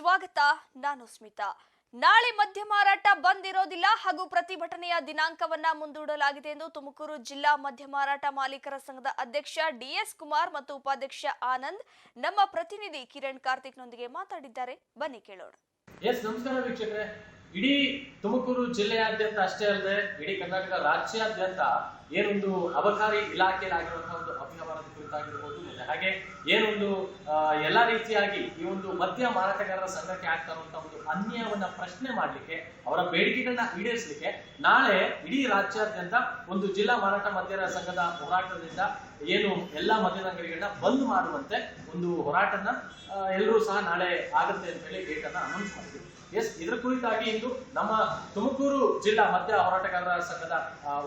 ಸ್ವಾಗತ, ನಾನು ಸ್ಮಿತಾ. ನಾಳೆ ಮದ್ಯ ಮಾರಾಟ ಬಂದ್ ಇರೋದಿಲ್ಲ ಹಾಗೂ ಪ್ರತಿಭಟನೆಯ ದಿನಾಂಕವನ್ನ ಮುಂದೂಡಲಾಗಿದೆ ಎಂದು ತುಮಕೂರು ಜಿಲ್ಲಾ ಮದ್ಯ ಮಾರಾಟ ಮಾಲೀಕರ ಸಂಘದ ಅಧ್ಯಕ್ಷ ಡಿಎಸ್ ಕುಮಾರ್ ಮತ್ತು ಉಪಾಧ್ಯಕ್ಷ ಆನಂದ್, ನಮ್ಮ ಪ್ರತಿನಿಧಿ ಕಿರಣ್ ಕಾರ್ತಿಕ್ ನೊಂದಿಗೆ ಮಾತಾಡಿದ್ದಾರೆ. ಬನ್ನಿ ಕೇಳೋಣ. ಎಸ್ ಇಡೀ ತುಮಕೂರು ಜಿಲ್ಲೆಯಾದ್ಯಂತ ಅಷ್ಟೇ ಅಲ್ಲದೆ ಇಡೀ ಕರ್ನಾಟಕ ರಾಜ್ಯಾದ್ಯಂತ ಏನೊಂದು ಅಬಕಾರಿ ಇಲಾಖೆಯಲ್ಲಾಗಿರುವಂತಹ ಒಂದು ಅವ್ಯವಹಾರದ ಕುರಿತಾಗಿರ್ಬೋದು ಹಾಗೆ ಏನೊಂದು ಎಲ್ಲ ರೀತಿಯಾಗಿ ಈ ಒಂದು ಮದ್ಯ ಮಾರಾಟಗಾರರ ಸಂಘಕ್ಕೆ ಆಗ್ತಾ ಇರುವಂತಹ ಒಂದು ಅನ್ಯಾಯವನ್ನ ಪ್ರಶ್ನೆ ಮಾಡ್ಲಿಕ್ಕೆ, ಅವರ ಬೇಡಿಕೆಗಳನ್ನ ಈಡೇರಿಸಲಿಕ್ಕೆ ನಾಳೆ ಇಡೀ ರಾಜ್ಯಾದ್ಯಂತ ಒಂದು ಜಿಲ್ಲಾ ಮಾರಾಟ ಮದ್ಯರ ಸಂಘದ ಹೋರಾಟದಿಂದ ಏನು ಎಲ್ಲಾ ಮದ್ಯದ ಅಂಗಡಿಗಳನ್ನ ಬಂದ್ ಮಾಡುವಂತೆ ಒಂದು ಹೋರಾಟನ ಎಲ್ಲರೂ ಸಹ ನಾಳೆ ಆಗುತ್ತೆ ಅಂತ ಹೇಳಿ ಡೇಟ್ ಅನ್ನ ಅನೌನ್ಸ್ ಮಾಡಿದ್ವಿ ಎಸ್, ಇದರ ಕುರಿತಾಗಿ ಇಂದು ನಮ್ಮ ತುಮಕೂರು ಜಿಲ್ಲಾ ಮದ್ಯ ಹೋರಾಟಗಾರರ ಸಂಘದ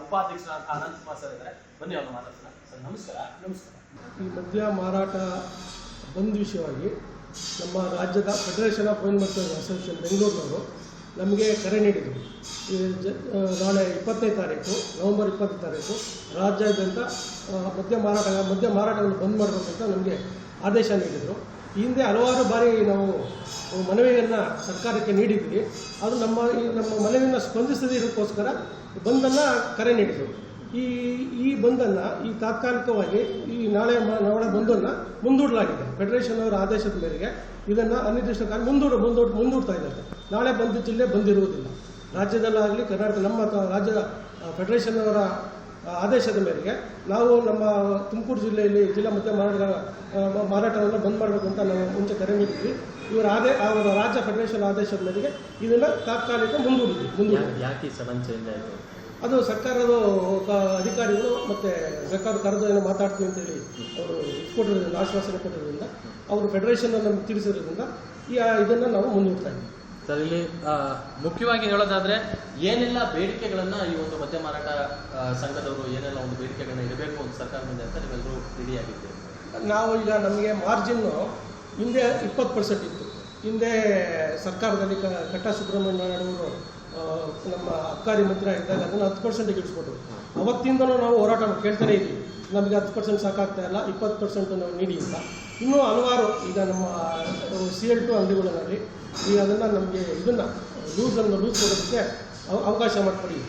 ಉಪಾಧ್ಯಕ್ಷ ಅನಂತ್ ಕುಮಾರ್ ಸರ್ ಇದ್ದಾರೆ. ಬನ್ನಿ ಅವರು ಮಾತಾಡ್ತಾರೆ ಸರ್ ನಮಸ್ಕಾರ. ನಮಸ್ಕಾರ. ಈ ಮದ್ಯ ಮಾರಾಟ ಬಂದ್ ವಿಷಯವಾಗಿ ನಮ್ಮ ರಾಜ್ಯದ ಫೆಡರೇಷನ್ ಆಫ್ ವೈನ್ ಮತ್ತು ಅಸೋಸಿಯೇಷನ್ ಬೆಂಗಳೂರಿನವರು ನಮಗೆ ಕರೆ ನೀಡಿದರು. ನಾಳೆ ಇಪ್ಪತ್ತೈದು ತಾರೀಕು, ನವೆಂಬರ್ ಇಪ್ಪತ್ತೈದು ತಾರೀಕು ರಾಜ್ಯಾದ್ಯಂತ ಮದ್ಯ ಮಾರಾಟ, ಮದ್ಯ ಮಾರಾಟವನ್ನು ಬಂದ್ ಮಾಡಬೇಕಂತ ನಮಗೆ ಆದೇಶ ನೀಡಿದರು. ಈ ಹಿಂದೆ ಹಲವಾರು ಬಾರಿ ನಾವು ಮನವಿಯನ್ನು ಸರ್ಕಾರಕ್ಕೆ ನೀಡಿದ್ವಿ. ಅದು ನಮ್ಮ ಈ ನಮ್ಮ ಮನವಿಯನ್ನು ಸ್ಪಂದಿಸದಿರೋಕ್ಕೋಸ್ಕರ ಬಂದನ್ನು ಕರೆ ನೀಡಿದರು. ಈ ಈ ಬಂದನ್ನು ಈ ತಾತ್ಕಾಲಿಕವಾಗಿ ಈ ನಾಳೆ ನಾಳೆ ಬಂದನ್ನು ಮುಂದೂಡಲಾಗಿದೆ. ಫೆಡರೇಷನ್ ಅವರ ಆದೇಶದ ಮೇರೆಗೆ ಇದನ್ನು ಅನಿರ್ದಿಷ್ಟ ಕಾಲ ಮುಂದೂಡ, ಮುಂದೂಡ್, ಮುಂದೂಡ್ತಾ ಇದ್ದಾರೆ. ನಾಳೆ ಬಂದ ಜಿಲ್ಲೆ ಬಂದಿರುವುದಿಲ್ಲ. ರಾಜ್ಯದಲ್ಲಾಗಲಿ ಕರ್ನಾಟಕ, ನಮ್ಮ ರಾಜ್ಯದ ಫೆಡರೇಷನ್ ಅವರ ಆದೇಶದ ಮೇರೆಗೆ ನಾವು ನಮ್ಮ ತುಮಕೂರು ಜಿಲ್ಲೆಯಲ್ಲಿ ಜಿಲ್ಲಾ ಮದ್ಯ ಮಾರಾಟ ಮಾರಾಟವನ್ನು ಬಂದ್ ಮಾಡಬೇಕು ಅಂತ ನಾವು ಮುಂಚೆ ಕರೆ ನೀಡಿದ್ವಿ. ಇವರ ಆದೇ ಅವರ ರಾಜ್ಯ ಫೆಡರೇಷನ್ ಆದೇಶದ ಮೇರೆಗೆ ಇದನ್ನು ತಾತ್ಕಾಲಿಕ ಮುಂದೂಡಿದ್ವಿ ಮುಂದೂಡಿದ್ವಿ. ಯಾಕೆ ಸಮಂಚೆಯಿಂದ ಅದು ಸರ್ಕಾರದ ಅಧಿಕಾರಿಗಳು ಮತ್ತೆ ಸರ್ಕಾರದ ಕರೆದು ಏನು ಮಾತಾಡ್ತೀವಿ ಅಂತೇಳಿ ಅವರು ಕೊಟ್ಟಿರೋದ್ರಿಂದ ಆಶ್ವಾಸನೆ ಕೊಟ್ಟಿರೋದ್ರಿಂದ ಅವರು ಫೆಡರೇಷನ್ ನಮ್ಗೆ ತಿಳಿಸಿರೋದ್ರಿಂದ ಈ ಇದನ್ನು ನಾವು ಮುಂದೂಡ್ತಾ ಇದ್ದೀವಿ. ಸರ್ ಮುಖ್ಯವಾಗಿ ಹೇಳೋದಾದ್ರೆ ಏನೆಲ್ಲ ಬೇಡಿಕೆಗಳನ್ನ ಈ ಒಂದು ಮದ್ಯ ಮಾರಾಟ ಸಂಘದವರು ಏನೆಲ್ಲ ಒಂದು ಬೇಡಿಕೆಗಳನ್ನ ಇಡಬೇಕು ಅಂತ ಸರ್ಕಾರದಿಂದ ಅಂತ ನೀವೆಲ್ಲರೂ ರೆಡಿಯಾಗಿದ್ದೀರಿ. ನಾವು ಈಗ ನಮಗೆ ಮಾರ್ಜಿನ್ನು ಹಿಂದೆ ಇಪ್ಪತ್ತು ಪರ್ಸೆಂಟ್ ಇತ್ತು. ಹಿಂದೆ ಸರ್ಕಾರದಲ್ಲಿ ಕ ಕಟ್ಟ ಸುಬ್ರಹ್ಮಣ್ಯ ಆ, ನಮ್ಮ ಅಬ್ಕಾರಿ ಮಂತ್ರಿ ಆಗಿದ್ದಾಗ ಅದನ್ನು ಹತ್ತು ಪರ್ಸೆಂಟಿಗೆ ಇಳಿಸ್ಕೊಟ್ರು ಅವತ್ತಿಂದಲೂ ನಾವು ಹೋರಾಟ ಕೇಳ್ತಾನೆ ಇದ್ದೀವಿ ನಮಗೆ ಹತ್ತು ಪರ್ಸೆಂಟ್ ಸಾಕಾಗ್ತಾ ಇಲ್ಲ, ಇಪ್ಪತ್ತು ಪರ್ಸೆಂಟ್ ನಾವು ನೀಡಿ ಅಂತ. ಇನ್ನೂ ಹಲವಾರು, ಈಗ ನಮ್ಮ ಸಿ ಎಲ್ ಟು ಅಂಗಡಿಗಳಲ್ಲಿ ಈಗ ಅದನ್ನು ನಮಗೆ ಇದನ್ನು ಲೂಸನ್ನು ಲೂಸ್ ಕೊಡೋದಕ್ಕೆ ಅವ- ಅವಕಾಶ ಮಾಡಿಕೊಡಿ.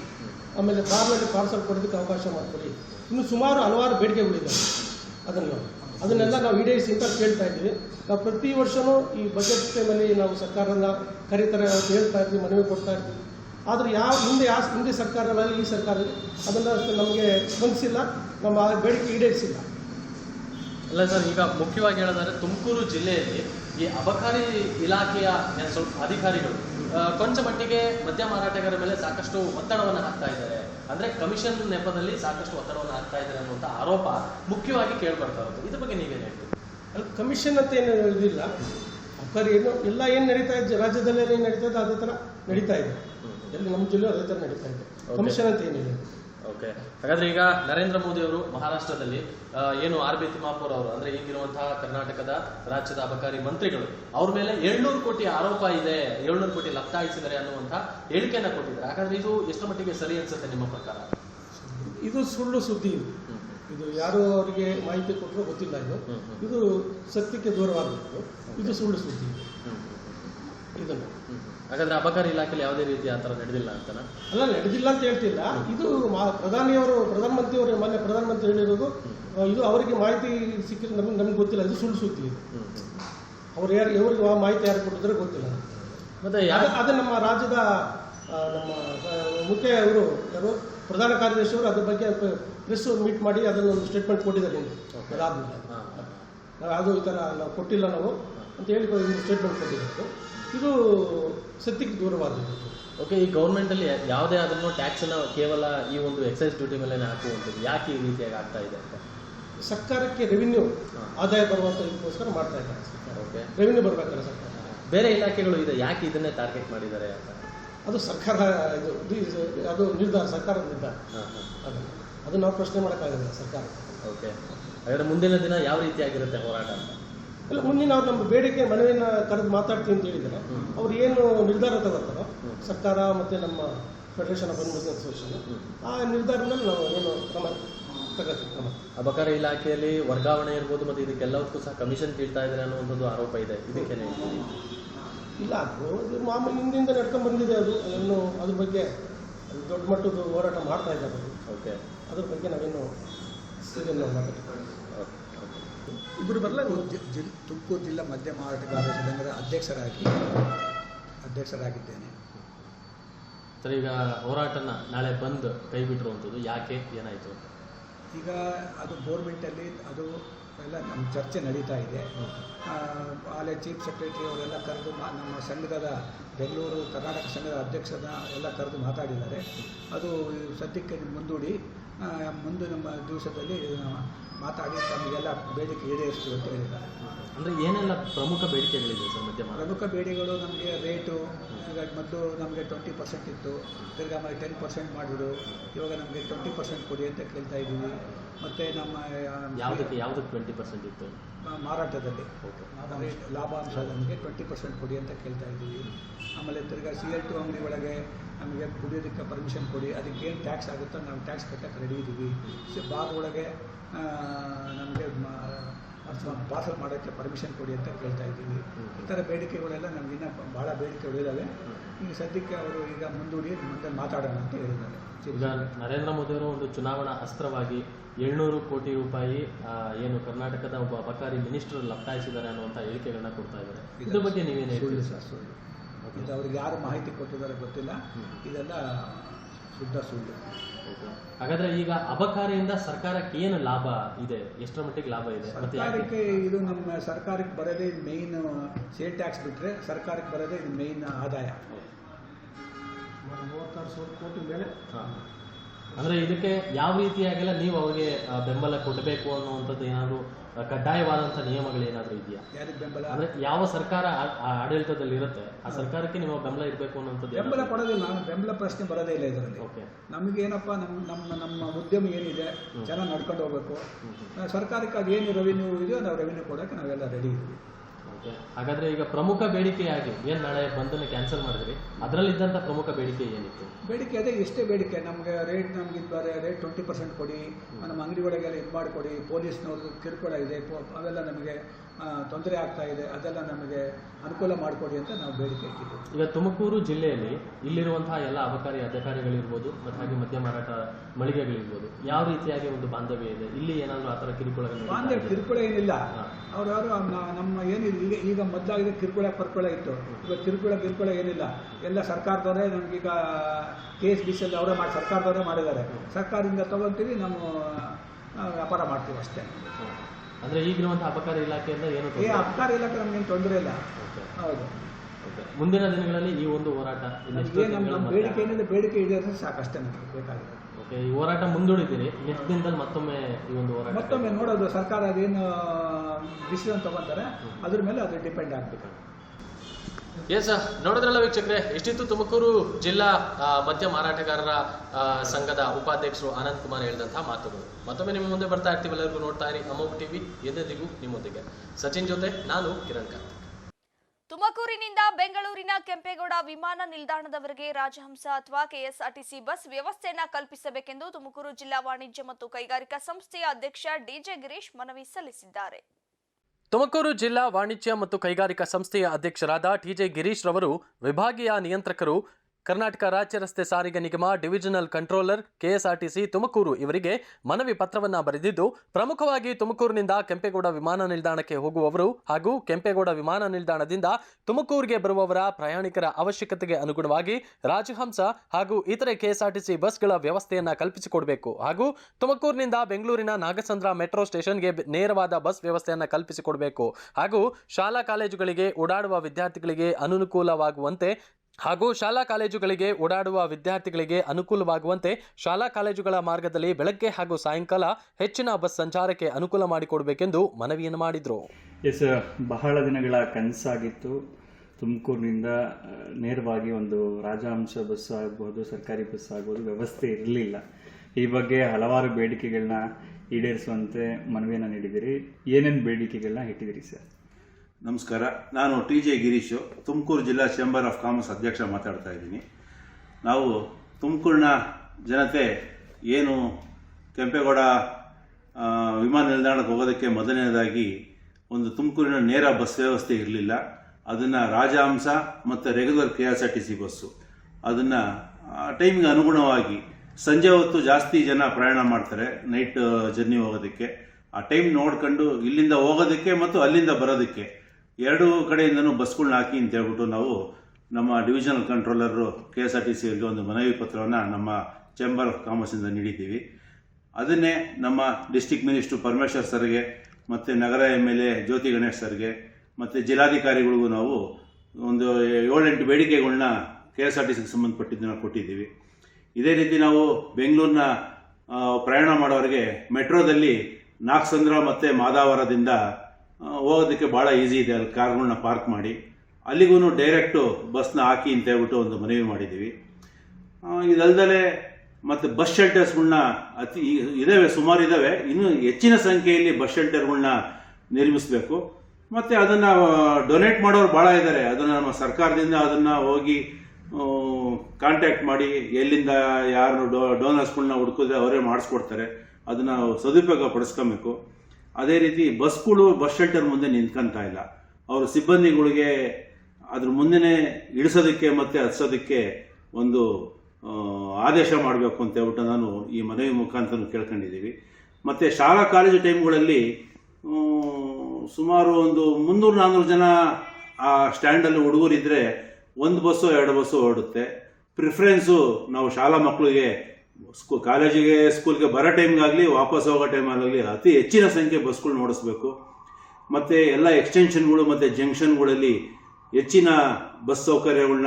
ಆಮೇಲೆ ಕಾರ್ನಲ್ಲಿ ಪಾರ್ಸಲ್ ಕೊಡೋದಕ್ಕೆ ಅವಕಾಶ ಮಾಡಿಕೊಡಿ. ಇನ್ನು ಸುಮಾರು ಹಲವಾರು ಬೇಡಿಕೆಗಳಿದ್ದಾವೆ ಅದನ್ನು ಅದನ್ನೆಲ್ಲ ನಾವು ಈಡೇರಿಸಿ ಅಂತ ಕೇಳ್ತಾ ಇದ್ದೀವಿ. ನಾವು ಪ್ರತಿ ವರ್ಷವೂ ಈ ಬಜೆಟ್ ಟೈಮಲ್ಲಿ ನಾವು ಸರ್ಕಾರನ ಕರೀತಾರೆ ಅವ್ರು ಹೇಳ್ತಾ ಇದ್ವಿ, ಮನವಿ ಕೊಡ್ತಾ ಇರ್ತೀವಿ ಆದರೆ ಯಾವ ಹಿಂದೆ ಯಾವ ಹಿಂದೆ ಸರ್ಕಾರಗಳಲ್ಲಿ ಈ ಸರ್ಕಾರದಲ್ಲಿ ಅದನ್ನು ನಮಗೆ ಸ್ಪಂದಿಸಿಲ್ಲ ನಮ್ಮ ಬೇಡಿಕೆ ಈಡೇರಿಸಿಲ್ಲ. ಅಲ್ಲ ಸರ್ ಈಗ ಮುಖ್ಯವಾಗಿ ಹೇಳೋದಾದ್ರೆ ತುಮಕೂರು ಜಿಲ್ಲೆಯಲ್ಲಿ ಈ ಅಬಕಾರಿ ಇಲಾಖೆಯ ಸ್ವಲ್ಪ ಅಧಿಕಾರಿಗಳು ಕೊಂಚ ಮಟ್ಟಿಗೆ ಮದ್ಯ ಮಾರಾಟಗಾರರ ಮೇಲೆ ಸಾಕಷ್ಟು ಒತ್ತಡವನ್ನು ಹಾಕ್ತಾ ಇದ್ದಾರೆ. ಅಂದ್ರೆ ಕಮಿಷನ್ ನೆಪದಲ್ಲಿ ಸಾಕಷ್ಟು ಒತ್ತಡವನ್ನು ಹಾಕ್ತಾ ಇದ್ದಾರೆ ಅನ್ನುವಂಥ ಆರೋಪ ಮುಖ್ಯವಾಗಿ ಕೇಳ್ಬರ್ತಾ ಇರೋದು. ಇದ್ರ ಬಗ್ಗೆ ನೀವೇನು ಹೇಳ್ತೀರಿ? ಅಲ್ಲಿ ಕಮಿಷನ್ ಅಂತ ಏನು ಇದಿಲ್ಲ ಅಬ್ಕಾರಿ ಏನು ಎಲ್ಲ ಏನು ನಡೀತಾ ಇದೆ? ರಾಜ್ಯದಲ್ಲಿ ಏನು ನಡೀತಾ ಇದೆ? ಅದೇ ಥರ ನಡೀತಾ ಇದೆ. ಎಲ್ಲಿ ನಮ್ಮ ಜಿಲ್ಲೆ ಅದೇ ಥರ ನಡೀತಾ ಇದೆ. ಕಮಿಷನ್ ಅಂತ ಏನಿಲ್ಲ. ಓಕೆ ಹಾಗಾದ್ರೆ ಈಗ ನರೇಂದ್ರ ಮೋದಿ ಅವರು ಮಹಾರಾಷ್ಟ್ರದಲ್ಲಿ ಏನು ಆರ್ ಬಿ ತಿಮ್ಮಾಪುರ್ ಅವರು ಅಂದ್ರೆ ಈಗಿರುವಂತಹ ಕರ್ನಾಟಕದ ರಾಜ್ಯದ ಅಬಕಾರಿ ಮಂತ್ರಿಗಳು ಅವ್ರ ಮೇಲೆ ಏಳ್ನೂರು ಕೋಟಿ ಆರೋಪ ಇದೆ ಏಳ್ನೂರು ಕೋಟಿ ಲಪ್ತಾಯಿಸಿದ್ದಾರೆ ಅನ್ನುವಂತಹ ಹೇಳಿಕೆಯನ್ನ ಕೊಟ್ಟಿದ್ದಾರೆ. ಹಾಗಾದ್ರೆ ಇದು ಎಷ್ಟು ಮಟ್ಟಿಗೆ ಸರಿ ಅನ್ಸುತ್ತೆ ನಿಮ್ಮ ಪ್ರಕಾರ? ಇದು ಸುಳ್ಳು ಸುದ್ದಿ ಇದು ಯಾರು ಅವರಿಗೆ ಮಾಹಿತಿ ಕೊಟ್ಟರು ಗೊತ್ತಿಲ್ಲ ಇದು. ಇದು ಸತ್ಯಕ್ಕೆ ದೂರವಾಗಬೇಕು ಇದು ಸುಳ್ಳು ಸುದ್ದಿ. ಇದನ್ನು. ಹಾಗಾದ್ರೆ ಅಬಕಾರಿ ಇಲಾಖೆಯಲ್ಲಿ ಯಾವುದೇ ರೀತಿ ಆ ಥರ ನಡೆದಿಲ್ಲ ಅಂತನ? ಅಲ್ಲ ನಡೆದಿಲ್ಲ ಅಂತ ಹೇಳ್ತಿಲ್ಲ. ಇದು ಪ್ರಧಾನಿಯವರು ಪ್ರಧಾನಮಂತ್ರಿಯವರು ಮಾನ್ಯ ಪ್ರಧಾನಮಂತ್ರಿ ಹೇಳಿರೋದು ಇದು ಅವರಿಗೆ ಮಾಹಿತಿ ಸಿಕ್ಕಿದ್ರೆ ನಮಗೆ ನಮ್ಗೆ ಗೊತ್ತಿಲ್ಲ. ಇದು ಸುಳ್ಳು ಸುದ್ದಿ ಇದು. ಅವ್ರು ಯಾರು ಇವರಿಗೆ ಆ ಮಾಹಿತಿ ಯಾರು ಕೊಟ್ಟಿದ್ರೆ ಗೊತ್ತಿಲ್ಲ. ಮತ್ತೆ ಅದು ನಮ್ಮ ರಾಜ್ಯದ ನಮ್ಮ ಮುಖ್ಯ ಇವರು ಯಾರು? ಪ್ರಧಾನ ಕಾರ್ಯದರ್ಶಿಯವರು ಅದ್ರ ಬಗ್ಗೆ ಪ್ರೆಸ್ ಮೀಟ್ ಮಾಡಿ ಅದನ್ನು ಒಂದು ಸ್ಟೇಟ್ಮೆಂಟ್ ಕೊಟ್ಟಿದ್ದಾರೆ. ಅದಾದ್ಮೇಲೆ ಅದು ಈ ಥರ ನಾವು ಕೊಟ್ಟಿಲ್ಲ ನಾವು ಅಂತ ಹೇಳಿ ಒಂದು ಸ್ಟೇಟ್ಮೆಂಟ್ ಕೊಟ್ಟಿದ್ದು ಇದು ಸತ್ಯಕ್ಕೆ ದೂರವಾದದ್ದು. ಓಕೆ ಈ ಗೌರ್ಮೆಂಟಲ್ಲಿ ಯಾವುದೇ ಆದ್ರೂ ಟ್ಯಾಕ್ಸ್ ಅನ್ನ ಕೇವಲ ಈ ಒಂದು ಎಕ್ಸೈಸ್ ಡ್ಯೂಟಿ ಮೇಲೆ ಹಾಕುವಂಥದ್ದು ಯಾಕೆ ಈ ರೀತಿಯಾಗಿ ಆಗ್ತಾ ಇದೆ ಅಂತ? ಸರ್ಕಾರಕ್ಕೆ ರೆವಿನ್ಯೂ. ಆದಾಯ ಬರುವಂಥ ಇದಕ್ಕೋಸ್ಕರ ಮಾಡ್ತಾ ಇದ್ದಾರೆ ಸರ್ಕಾರ. ಓಕೆ ರೆವಿನ್ಯೂ ಬರಬೇಕಲ್ಲ ಸರ್ಕಾರ. ಬೇರೆ ಇಲಾಖೆಗಳು ಇದೆ ಯಾಕೆ ಇದನ್ನೇ ಟಾರ್ಗೆಟ್ ಮಾಡಿದ್ದಾರೆ ಅಂತ? ಅದು ಸರ್ಕಾರ ಇದು ಅದು ನಿರ್ಧಾರ ಸರ್ಕಾರದ ನಿರ್ಧಾರ. ಅದು ಅದು ನಾವು ಪ್ರಶ್ನೆ ಮಾಡೋಕ್ಕಾಗಲ್ಲ ಸರ್ಕಾರ. ಓಕೆ. ಹಾಗಾದ್ರೆ ಮುಂದಿನ ದಿನ ಯಾವ ರೀತಿಯಾಗಿರುತ್ತೆ ಹೋರಾಟ? ಅಂತ ಅಲ್ಲ ಮುಂದಿನ ಅವ್ರು ನಮ್ಮ ಬೇಡಿಕೆ ಮನವಿಯನ್ನು ಕರೆದು ಮಾತಾಡ್ತೀವಿ ಅಂತ ಹೇಳಿದರೆ. ಅವ್ರು ಏನು ನಿರ್ಧಾರ ತಗೋತಾರೋ ಸರ್ಕಾರ ಮತ್ತು ನಮ್ಮ ಫೆಡರೇಷನ್ ಆಫ್ ಬಿಸ್ನೆಸ್ ಅಸೋಸಿಯೇಷನ್ ಆ ನಿರ್ಧಾರದಲ್ಲಿ ನಾವು ಏನು ಕ್ರಮ ತಗೋತೀವಿ ಕ್ರಮ. ಅಬಕಾರಿ ಇಲಾಖೆಯಲ್ಲಿ ವರ್ಗಾವಣೆ ಇರ್ಬೋದು ಮತ್ತೆ ಇದಕ್ಕೆಲ್ಲದಕ್ಕೂ ಸಹ ಕಮಿಷನ್ ಕೀಳ್ತಾ ಇದ್ದಾರೆ ಒಂದು ಆರೋಪ ಇದೆ. ಇದಕ್ಕೇನೆ ಇಲ್ಲ ಅದು ಮಾಮೂಲಿ ಹಿಂದಿಂದ ನಡ್ಕೊಂಡು ಬಂದಿದೆ ಅದು ಅದನ್ನು ಅದ್ರ ಬಗ್ಗೆ ಅದು ದೊಡ್ಡ ಮಟ್ಟದ ಹೋರಾಟ ಮಾಡ್ತಾ ಇದ್ದಾರೆ. ಓಕೆ. ಅದ್ರ ಬಗ್ಗೆ ನಾವೇನು ಸೀರಿಯಲ್ ಮಾತಾಡ್ತೀವಿ. ಇಬ್ಬರು ಬರಲ್ಲ ತುಮಕೂರು ಜಿಲ್ಲಾ ಮದ್ಯ ಮಾರಾಟಗಾರರ ಸಂಘದ ಅಧ್ಯಕ್ಷರಾಗಿ ಅಧ್ಯಕ್ಷರಾಗಿದ್ದೇನೆ. ಸರ್ ಈಗ ಹೋರಾಟನ ನಾಳೆ ಬಂದು ಕೈ ಬಿಟ್ಟಿರುವಂಥದ್ದು ಯಾಕೆ? ಏನಾಯಿತು? ಈಗ ಅದು ಗೋರ್ಮೆಂಟಲ್ಲಿ ಅದು ಎಲ್ಲ ನಮ್ಮ ಚರ್ಚೆ ನಡೀತಾ ಇದೆ. ಆಲೆ ಚೀಫ್ ಸೆಕ್ರೆಟರಿ ಅವರೆಲ್ಲ ಕರೆದು ಮಾ, ನಮ್ಮ ಸಂಘದ, ಬೆಂಗಳೂರು ಕರ್ನಾಟಕ ಸಂಘದ ಅಧ್ಯಕ್ಷರನ್ನ ಎಲ್ಲ ಕರೆದು ಮಾತಾಡಿದ್ದಾರೆ. ಅದು ಸದ್ಯಕ್ಕೆ ಮುಂದೂಡಿ ಮುಂದೆ ನಮ್ಮ ದಿವಸದಲ್ಲಿ ಮಾತಾಡಿ ತಮಗೆಲ್ಲ ಬೇಡಿಕೆ ಈಡೇರಿಸ್ತೀವಿ ಅಂತ ಹೇಳಿದ್ದಾರೆ. ಅಂದ್ರೆ ಏನೆಲ್ಲ ಪ್ರಮುಖ ಬೇಡಿಕೆಗಳಿದೆ ಸರ್ ಮಧ್ಯಮ? ಪ್ರಮುಖ ಬೇಡಿಕೆಗಳು ನಮಗೆ ರೇಟು ಈಗ ಮೊದಲು ನಮಗೆ ಟ್ವೆಂಟಿ ಪರ್ಸೆಂಟ್ ಇತ್ತು. ತಿರ್ಗಿ ಆಮೇಲೆ ಟೆನ್ ಪರ್ಸೆಂಟ್ ಮಾಡಿಬಿಡು ಇವಾಗ ನಮಗೆ ಟ್ವೆಂಟಿ ಪರ್ಸೆಂಟ್ ಕೊಡಿ ಅಂತ ಕೇಳ್ತಾ ಇದ್ದೀವಿ. ಮತ್ತು ನಮ್ಮ ಯಾವುದಕ್ಕೆ ಯಾವುದಕ್ಕೆ ಟ್ವೆಂಟಿ ಪರ್ಸೆಂಟ್ ಇತ್ತು? ಮಾರಾಟದಲ್ಲಿ. ಲಾಭಾಂಶ ನಮಗೆ ಟ್ವೆಂಟಿ ಪರ್ಸೆಂಟ್ ಕೊಡಿ ಅಂತ ಕೇಳ್ತಾ ಇದ್ದೀವಿ. ಆಮೇಲೆ ತಿರ್ಗಿ ಸಿ ಎಲ್ ಟು ಅಂಗಡಿ ಒಳಗೆ ನಮಗೆ ಕುಡಿಯೋದಕ್ಕೆ ಪರ್ಮಿಷನ್ ಕೊಡಿ. ಅದಕ್ಕೆ ಏನು ಟ್ಯಾಕ್ಸ್ ಆಗುತ್ತೋ ನಾವು ಟ್ಯಾಕ್ಸ್ ಕಟ್ಟಕ್ಕೆ ರೆಡಿ ಇದ್ದೀವಿ. ಸೊ ಬಾರ್ ಒಳಗೆ ನಮಗೆ ಪಾರ್ಸಲ್ ಮಾಡೋಕ್ಕೆ ಪರ್ಮಿಷನ್ ಕೊಡಿ ಅಂತ ಕೇಳ್ತಾ ಇದ್ದೀವಿ. ಈ ಥರ ಬೇಡಿಕೆಗಳೆಲ್ಲ ನಮಗಿನ್ನ ಭಾಳ ಬೇಡಿಕೆಗಳು ಇದ್ದಾವೆ ಈಗ ಸದ್ಯಕ್ಕೆ ಅವರು ಈಗ ಮುಂದೂಡಿ ಮತ್ತೆ ಮಾತಾಡೋಣ ಅಂತ ಹೇಳಿದ್ದಾರೆ. ಈಗ ನರೇಂದ್ರ ಮೋದಿಯವರು ಒಂದು ಚುನಾವಣಾ ಅಸ್ತ್ರವಾಗಿ ಏಳ್ನೂರು ಕೋಟಿ ರೂಪಾಯಿ ಏನು ಕರ್ನಾಟಕದ ಒಬ್ಬ ಅಬಕಾರಿ ಮಿನಿಸ್ಟರ್ ಲಪ್ತಾಯಿಸಿದ್ದಾರೆ ಅನ್ನುವಂಥ ಹೇಳಿಕೆಗಳನ್ನ ಕೊಡ್ತಾ ಇದ್ದಾರೆ. ಇದ್ರ ಬಗ್ಗೆ ನೀವೇನು ಹೇಳಿ ಸರ್ ಸುಳ್ಳು. ಇದು ಅವ್ರಿಗೆ ಯಾರು ಮಾಹಿತಿ ಕೊಟ್ಟಿದ್ದಾರೆ ಗೊತ್ತಿಲ್ಲ. ಇದೆಲ್ಲ ಶುದ್ಧ ಸುಳ್ಳು. ಹಾಗಾದ್ರೆ ಈಗ ಅಬಕಾರಿಯಿಂದ ಸರ್ಕಾರಕ್ಕೆ ಏನು ಲಾಭ ಇದೆ? ಎಷ್ಟರ ಮಟ್ಟಿಗೆ ಲಾಭ ಇದೆ? ಮತ್ತೆ ಯಾಕೆ? ಸರ್ಕಾರಕ್ಕೆ ಇದು ನಮ್ಮ ಸರ್ಕಾರಕ್ಕೆ ಬರೋದೇ ಮೇಯ್ನ್ ಸೇಲ್ ಟ್ಯಾಕ್ಸ್ ಬಿಟ್ಟರೆ ಸರ್ಕಾರಕ್ಕೆ ಬರೋದೇ ಇದು ಮೇಯ್ನ್ ಆದಾಯ ಮೂವತ್ತಾರು ಸಾವಿರ ಕೋಟಿ ಮೇಲೆ. ಹಾ. ಅಂದ್ರೆ ಇದಕ್ಕೆ ಯಾವ ರೀತಿಯಾಗೆಲ್ಲ ನೀವು ಅವರಿಗೆ ಬೆಂಬಲ ಕೊಡಬೇಕು ಅನ್ನುವಂಥದ್ದು ಏನಾದ್ರು ಕಡ್ಡಾಯವಾದಂತ ಕಡ್ಡಾಯವಾದಂಥ ನಿಯಮಗಳು ಏನಾದ್ರು ಇದೆಯಾ ಬೆಂಬಲ? ಅಂದ್ರೆ ಯಾವ ಸರ್ಕಾರ ಆಡಳಿತದಲ್ಲಿ ಇರುತ್ತೆ ಆ ಸರ್ಕಾರಕ್ಕೆ ನಿಮ್ಮ ಬೆಂಬಲ ಇರಬೇಕು ಅನ್ನುವಂಥದ್ದು ಬೆಂಬಲ ಕೊಡೋದಿಲ್ಲ ಬೆಂಬಲ ಪ್ರಶ್ನೆ ಬರೋದೇ ಇಲ್ಲ ಇದರಲ್ಲಿ. ಓಕೆ. ನಮಗೇನಪ್ಪ ನಮ್ಮ ನಮ್ಮ ನಮ್ಮ ಉದ್ಯಮ ಏನಿದೆ ಚೆನ್ನಾಗಿ ನಡ್ಕೊಂಡು ಹೋಗ್ಬೇಕು. ಸರ್ಕಾರಕ್ಕೆ ಅದೇನು ರೆವಿನ್ಯೂ ಇದೆಯೋ ನಾವು ರೆವಿನ್ಯೂ ಕೊಡೋಕೆ ನಾವೆಲ್ಲ ರೆಡಿ ಇದ್ದೀವಿ. ಹಾಗಾದ್ರೆ ಈಗ ಪ್ರಮುಖ ಬೇಡಿಕೆಯಾಗಿ ಏನ್ ನಾಳೆ ಬಂದನ್ನು ಕ್ಯಾನ್ಸಲ್ ಮಾಡಿದ್ರಿ? ಅದರಲ್ಲಿದ್ದಂಥ ಪ್ರಮುಖ ಬೇಡಿಕೆ ಏನಿತ್ತು? ಬೇಡಿಕೆ ಅದೇ ಎಷ್ಟೇ ಬೇಡಿಕೆ. ನಮಗೆ ರೇಟ್ ನಮ್ಗೆ ಇದ್ದಾರೆ ರೇಟ್ ಟ್ವೆಂಟಿ ಪರ್ಸೆಂಟ್ ಕೊಡಿ ನಮ್ಮ ಅಂಗಡಿ ಒಳಗೆಲ್ಲ ಇದು ಮಾಡಿಕೊಡಿ ಪೊಲೀಸ್ನವ್ರದ್ದು ಕಿರುಕುಳ ಇದೆ ಅವೆಲ್ಲ ನಮಗೆ ತೊಂದರೆ ಆಗ್ತಾ ಇದೆ ಅದೆಲ್ಲ ನಮಗೆ ಅನುಕೂಲ ಮಾಡಿಕೊಡಿ ಅಂತ ನಾವು ಬೇಡಿಕೆ ಇಟ್ಟಿದ್ದೀವಿ. ಈಗ ತುಮಕೂರು ಜಿಲ್ಲೆಯಲ್ಲಿ ಇಲ್ಲಿರುವಂತಹ ಎಲ್ಲ ಅಬಕಾರಿ ಅಧಿಕಾರಿಗಳಿರ್ಬೋದು ಮತ್ತು ಹಾಗೆ ಮದ್ಯ ಮಾರಾಟ ಮಳಿಗೆಗಳಿರ್ಬೋದು ಯಾವ ರೀತಿಯಾಗಿ ಒಂದು ಬಾಂಧವ್ಯ ಇದೆ? ಇಲ್ಲಿ ಏನಾದರೂ ಆ ಥರ ಕಿರುಕುಳ ಬಾಂಧವ್ಯ ಕಿರುಕುಳ ಏನಿಲ್ಲ. ಅವರವರು ನಮ್ಮ ಏನಿದೆ ಈಗ ಈಗ ಮೊದಲಾಗಿದೆ ಕಿರುಕುಳ ಪರ್ಕುಳ ಇತ್ತು. ಈಗ ಕಿರುಕುಳ ಕಿರುಕುಳ ಏನಿಲ್ಲ. ಎಲ್ಲ ಸರ್ಕಾರದವರೇ ನಮಗೀಗ ಕೆ ಎಸ್ ಬಿ ಸಿ ಅವರೇ ಮಾಡಿ ಸರ್ಕಾರದವರೇ ಮಾಡಿದ್ದಾರೆ. ಸರ್ಕಾರದಿಂದ ತಗೊಳ್ತೀವಿ ನಾವು ವ್ಯಾಪಾರ ಮಾಡ್ತೀವಿ ಅಷ್ಟೇ. ಅಂದ್ರೆ ಈಗಿರುವಂತಹ ಅಬಕಾರಿ ಇಲಾಖೆಯಿಂದ ಏನು ಈ ಇಲ್ಲ? ಅಬ್ಕಾರಿ ಇಲಾಖೆ ನಮ್ಗೇನು ತೊಂದರೆ ಇಲ್ಲ. ಹೌದು. ಮುಂದಿನ ದಿನಗಳಲ್ಲಿ ಈ ಒಂದು ಹೋರಾಟ ಬೇಡಿಕೆ ಏನಿದೆ ಬೇಡಿಕೆ ಇದೆ ಅಂದ್ರೆ ಸಾಕಷ್ಟೇ ನಮಗೆ ಬೇಕಾಗಿದೆ. ಓಕೆ ಈ ಹೋರಾಟ ಮುಂದೂಡಿದ್ದೀರಿ. ನೆಕ್ಸ್ಟ್ ದಿನದಲ್ಲಿ ಮತ್ತೊಮ್ಮೆ ಈ ಒಂದು ಹೋರಾಟ ಮತ್ತೊಮ್ಮೆ ನೋಡೋದು ಸರ್ಕಾರ ಅದೇನು ಡಿಸಿಷನ್ ತಗೊಂತಾರೆ ಅದ್ರ ಮೇಲೆ ಅದು ಡಿಪೆಂಡ್ ಆಗಬೇಕು. ಎಸ್ ನೋಡಿದ್ರಲ್ಲ ವೀಕ್ಷಕರೇ, ಇಷ್ಟಿತ್ತು ತುಮಕೂರು ಜಿಲ್ಲಾ ಮದ್ಯ ಮಾರಾಟಗಾರರ ಸಂಘದ ಉಪಾಧ್ಯಕ್ಷರು ಆನಂದ್ ಕುಮಾರ್ ಹೇಳಿದಂತಹ ಮಾತುಗಳು. ಮತ್ತೊಮ್ಮೆ ನಿಮ್ಮ ಮುಂದೆ ಬರ್ತಾ ಇರ್ತೀವಿ, ಎಲ್ಲರಿಗೂ ನೋಡ್ತಾ ಇರಿ ಅಮೋಕ್ ಟಿವಿ ಎಂದೆಂದಿಗೂ ನಿಮ್ಮೊಂದಿಗೆ ಸಚಿನ್ ಜೊತೆ ನಾನು ಕಿರಣ್ ತುಮಕೂರಿನಿಂದ ಬೆಂಗಳೂರಿನ ಕೆಂಪೇಗೌಡ ವಿಮಾನ ನಿಲ್ದಾಣದವರೆಗೆ ರಾಜಹಂಸ ಅಥವಾ ಕೆಎಸ್ಆರ್ಟಿಸಿ ಬಸ್ ವ್ಯವಸ್ಥೆಯನ್ನ ಕಲ್ಪಿಸಬೇಕೆಂದು ತುಮಕೂರು ಜಿಲ್ಲಾ ವಾಣಿಜ್ಯ ಮತ್ತು ಕೈಗಾರಿಕಾ ಸಂಸ್ಥೆಯ ಅಧ್ಯಕ್ಷ ಡಿಜೆ ಗಿರೀಶ್ ಮನವಿ ಸಲ್ಲಿಸಿದ್ದಾರೆ. ತುಮಕೂರು ಜಿಲ್ಲಾ ವಾಣಿಜ್ಯ ಮತ್ತು ಕೈಗಾರಿಕಾ ಸಂಸ್ಥೆಯ ಅಧ್ಯಕ್ಷರಾದ ಟಿಜೆ ಗಿರೀಶ್ ರವರು ವಿಭಾಗೀಯ ನಿಯಂತ್ರಕರು ಕರ್ನಾಟಕ ರಾಜ್ಯ ರಸ್ತೆ ಸಾರಿಗೆ ನಿಗಮ ಡಿವಿಷನಲ್ ಕಂಟ್ರೋಲರ್ ಕೆಎಸ್ಆರ್ಟಿಸಿ ತುಮಕೂರು ಇವರಿಗೆ ಮನವಿ ಪತ್ರವನ್ನ ಬರೆದಿದ್ದು, ಪ್ರಮುಖವಾಗಿ ತುಮಕೂರಿನಿಂದ ಕೆಂಪೇಗೌಡ ವಿಮಾನ ನಿಲ್ದಾಣಕ್ಕೆ ಹೋಗುವವರು ಹಾಗೂ ಕೆಂಪೇಗೌಡ ವಿಮಾನ ನಿಲ್ದಾಣದಿಂದ ತುಮಕೂರಿಗೆ ಬರುವವರ ಪ್ರಯಾಣಿಕರ ಅವಶ್ಯಕತೆಗೆ ಅನುಗುಣವಾಗಿ ರಾಜಹಂಸ ಹಾಗೂ ಇತರೆ ಕೆಎಸ್ಆರ್ಟಿಸಿ ಬಸ್ಗಳ ವ್ಯವಸ್ಥೆಯನ್ನು ಕಲ್ಪಿಸಿಕೊಡಬೇಕು ಹಾಗೂ ತುಮಕೂರಿನಿಂದ ಬೆಂಗಳೂರಿನ ನಾಗಸಂದ್ರ ಮೆಟ್ರೋ ಸ್ಟೇಷನ್ಗೆ ನೇರವಾದ ಬಸ್ ವ್ಯವಸ್ಥೆಯನ್ನು ಕಲ್ಪಿಸಿಕೊಡಬೇಕು ಹಾಗೂ ಶಾಲಾ ಕಾಲೇಜುಗಳಿಗೆ ಓಡಾಡುವ ವಿದ್ಯಾರ್ಥಿಗಳಿಗೆ ಅನುಕೂಲವಾಗುವಂತೆ ಹಾಗೂ ಶಾಲಾ ಕಾಲೇಜುಗಳಿಗೆ ಓಡಾಡುವ ವಿದ್ಯಾರ್ಥಿಗಳಿಗೆ ಅನುಕೂಲವಾಗುವಂತೆ ಶಾಲಾ ಕಾಲೇಜುಗಳ ಮಾರ್ಗದಲ್ಲಿ ಬೆಳಗ್ಗೆ ಹಾಗೂ ಸಾಯಂಕಾಲ ಹೆಚ್ಚಿನ ಬಸ್ ಸಂಚಾರಕ್ಕೆ ಅನುಕೂಲ ಮಾಡಿಕೊಡಬೇಕೆಂದು ಮನವಿಯನ್ನು ಮಾಡಿದರು. ಎಸ್, ಬಹಳ ದಿನಗಳ ಕನಸಾಗಿತ್ತು. ತುಮಕೂರಿನಿಂದ ನೇರವಾಗಿ ಒಂದು ರಾಜಹಂಶ ಬಸ್ ಆಗ್ಬೋದು, ಸರ್ಕಾರಿ ಬಸ್ ಆಗ್ಬೋದು ವ್ಯವಸ್ಥೆ ಇರಲಿಲ್ಲ. ಈ ಬಗ್ಗೆ ಹಲವಾರು ಬೇಡಿಕೆಗಳನ್ನ ಈಡೇರಿಸುವಂತೆ ಮನವಿಯನ್ನು ನೀಡಿದಿರಿ. ಏನೇನು ಬೇಡಿಕೆಗಳನ್ನ ಇಟ್ಟಿದ್ದೀರಿ ಸರ್? ನಮಸ್ಕಾರ. ನಾನು ಟಿ ಜೆ ಗಿರೀಶು. ತುಮಕೂರು ಜಿಲ್ಲಾ ಚೇಂಬರ್ ಆಫ್ ಕಾಮರ್ಸ್ ಅಧ್ಯಕ್ಷ ಮಾತಾಡ್ತಾ ಇದ್ದೀನಿ. ನಾವು ತುಮಕೂರಿನ ಜನತೆ ಏನು ಕೆಂಪೇಗೌಡ ವಿಮಾನ ನಿಲ್ದಾಣಕ್ಕೆ ಹೋಗೋದಕ್ಕೆ ಮೊದಲನೇದಾಗಿ ಒಂದು ತುಮಕೂರಿನ ನೇರ ಬಸ್ ವ್ಯವಸ್ಥೆ ಇರಲಿಲ್ಲ. ಅದನ್ನು ರಾಜಹಂಸ ಮತ್ತು regular K R T C bus ಅದನ್ನು ಟೈಮಿಗೆ ಅನುಗುಣವಾಗಿ ಸಂಜೆ ಹೊತ್ತು ಜಾಸ್ತಿ ಜನ ಪ್ರಯಾಣ ಮಾಡ್ತಾರೆ ನೈಟ್ ಜರ್ನಿ ಹೋಗೋದಕ್ಕೆ. ಆ ಟೈಮ್ ನೋಡ್ಕೊಂಡು ಇಲ್ಲಿಂದ ಹೋಗೋದಕ್ಕೆ ಮತ್ತು ಅಲ್ಲಿಂದ ಬರೋದಕ್ಕೆ. ಎರಡೂ ಕಡೆಯಿಂದನೂ ಬಸ್ಗಳನ್ನ ಹಾಕಿ ಅಂತ ಹೇಳ್ಬಿಟ್ಟು ನಾವು ನಮ್ಮ divisional controller K S R T ಸಿಯಲ್ಲಿ ಒಂದು ಮನವಿ ಪತ್ರವನ್ನು ನಮ್ಮ ಚೇಂಬರ್ ಆಫ್ ಕಾಮರ್ಸಿಂದ ನೀಡಿದ್ದೀವಿ. ಅದನ್ನೇ ನಮ್ಮ ಡಿಸ್ಟಿಕ್ ಮಿನಿಸ್ಟರ್ ಪರಮೇಶ್ವರ್ ಸರ್ಗೆ ಮತ್ತು ನಗರ M L A Jyothi Ganesh ಸರ್ಗೆ ಮತ್ತು ಜಿಲ್ಲಾಧಿಕಾರಿಗಳಿಗೂ ನಾವು ಒಂದು ಏಳೆಂಟು ಬೇಡಿಕೆಗಳನ್ನ ಕೆ ಎಸ್ ಆರ್ ಟಿ ಸಿಗೆ ಸಂಬಂಧಪಟ್ಟಿದ್ದನ್ನು ಕೊಟ್ಟಿದ್ದೀವಿ. ಇದೇ ರೀತಿ ನಾವು ಬೆಂಗಳೂರಿನ ಪ್ರಯಾಣ ಮಾಡೋರಿಗೆ ಮೆಟ್ರೋದಲ್ಲಿ ನಾಗಸಂದ್ರ ಮತ್ತು ಮಾದಾವರದಿಂದ ಹೋಗೋದಕ್ಕೆ ಭಾಳ ಈಸಿ ಇದೆ. ಅಲ್ಲಿ ಕಾರ್ಗಳನ್ನ ಪಾರ್ಕ್ ಮಾಡಿ. ಅಲ್ಲಿಗೂ ಡೈರೆಕ್ಟು ಬಸ್ನ ಹಾಕಿ ಅಂತ ಹೇಳ್ಬಿಟ್ಟು ಒಂದು ಮನವಿ ಮಾಡಿದ್ದೀವಿ. ಇದಲ್ದಲೆ ಮತ್ತು ಬಸ್ ಶೆಲ್ಟರ್ಸ್ಗಳನ್ನ ಅತಿ ಇದ್ದಾವೆ ಸುಮಾರು ಇದ್ದಾವೆ ಇನ್ನೂ ಹೆಚ್ಚಿನ ಸಂಖ್ಯೆಯಲ್ಲಿ ಬಸ್ ಶೆಲ್ಟರ್ಗಳನ್ನ ನಿರ್ಮಿಸಬೇಕು. ಮತ್ತು ಅದನ್ನು ಡೊನೇಟ್ ಮಾಡೋರು ಭಾಳ ಇದ್ದಾರೆ. ಅದನ್ನು ನಮ್ಮ ಸರ್ಕಾರದಿಂದ ಅದನ್ನು ಹೋಗಿ ಕಾಂಟ್ಯಾಕ್ಟ್ ಮಾಡಿ, ಎಲ್ಲಿಂದ ಯಾರು ಡೋ ಡೋನರ್ಸ್ಗಳನ್ನ ಹುಡ್ಕೋದ್ರೆ ಅವರೇ ಮಾಡಿಸ್ಕೊಡ್ತಾರೆ. ಅದನ್ನು ಸದುಪಯೋಗ ಪಡಿಸ್ಕೊಬೇಕು. ಅದೇ ರೀತಿ ಬಸ್ಗಳು ಬಸ್ ಶೆಲ್ಟರ್ ಮುಂದೆ ನಿಂತ್ಕೊಂತ ಇಲ್ಲ. ಅವರು ಸಿಬ್ಬಂದಿಗಳಿಗೆ ಅದ್ರ ಮುಂದೆನೇ ಇಳಿಸೋದಕ್ಕೆ ಮತ್ತು ಹತ್ಸೋದಕ್ಕೆ ಒಂದು ಆದೇಶ ಮಾಡಬೇಕು ಅಂತ ಹೇಳ್ಬಿಟ್ಟು ನಾನು ಈ ಮನವಿ ಮುಖಾಂತರ ಕೇಳ್ಕೊಂಡಿದ್ದೀವಿ. ಮತ್ತು ಶಾಲಾ ಕಾಲೇಜು ಟೈಮ್ಗಳಲ್ಲಿ ಸುಮಾರು ಒಂದು ಮುನ್ನೂರು ನಾನ್ನೂರು ಜನ ಆ ಸ್ಟ್ಯಾಂಡಲ್ಲಿ ಹುಡುಗರಿದ್ದರೆ ಒಂದು ಬಸ್ಸು ಎರಡು ಬಸ್ಸು ಹೊರಡುತ್ತೆ ಪ್ರಿಫರೆನ್ಸು ನಾವು ಶಾಲಾ ಮಕ್ಕಳಿಗೆ ಸ್ಕೂ ಕಾಲೇಜಿಗೆ, ಸ್ಕೂಲ್ಗೆ ಬರೋ ಟೈಮ್ಗಾಗಲಿ, ವಾಪಸ್ ಹೋಗೋ ಟೈಮಲ್ಲಾಗಲಿ ಅತಿ ಹೆಚ್ಚಿನ ಸಂಖ್ಯೆ ಬಸ್ಗಳು ನೋಡಿಸ್ಬೇಕು. ಮತ್ತು ಎಲ್ಲ ಎಕ್ಸ್ಟೆನ್ಷನ್ಗಳು ಮತ್ತು ಜಂಕ್ಷನ್ಗಳಲ್ಲಿ ಹೆಚ್ಚಿನ ಬಸ್ ಸೌಕರ್ಯಗಳನ್ನ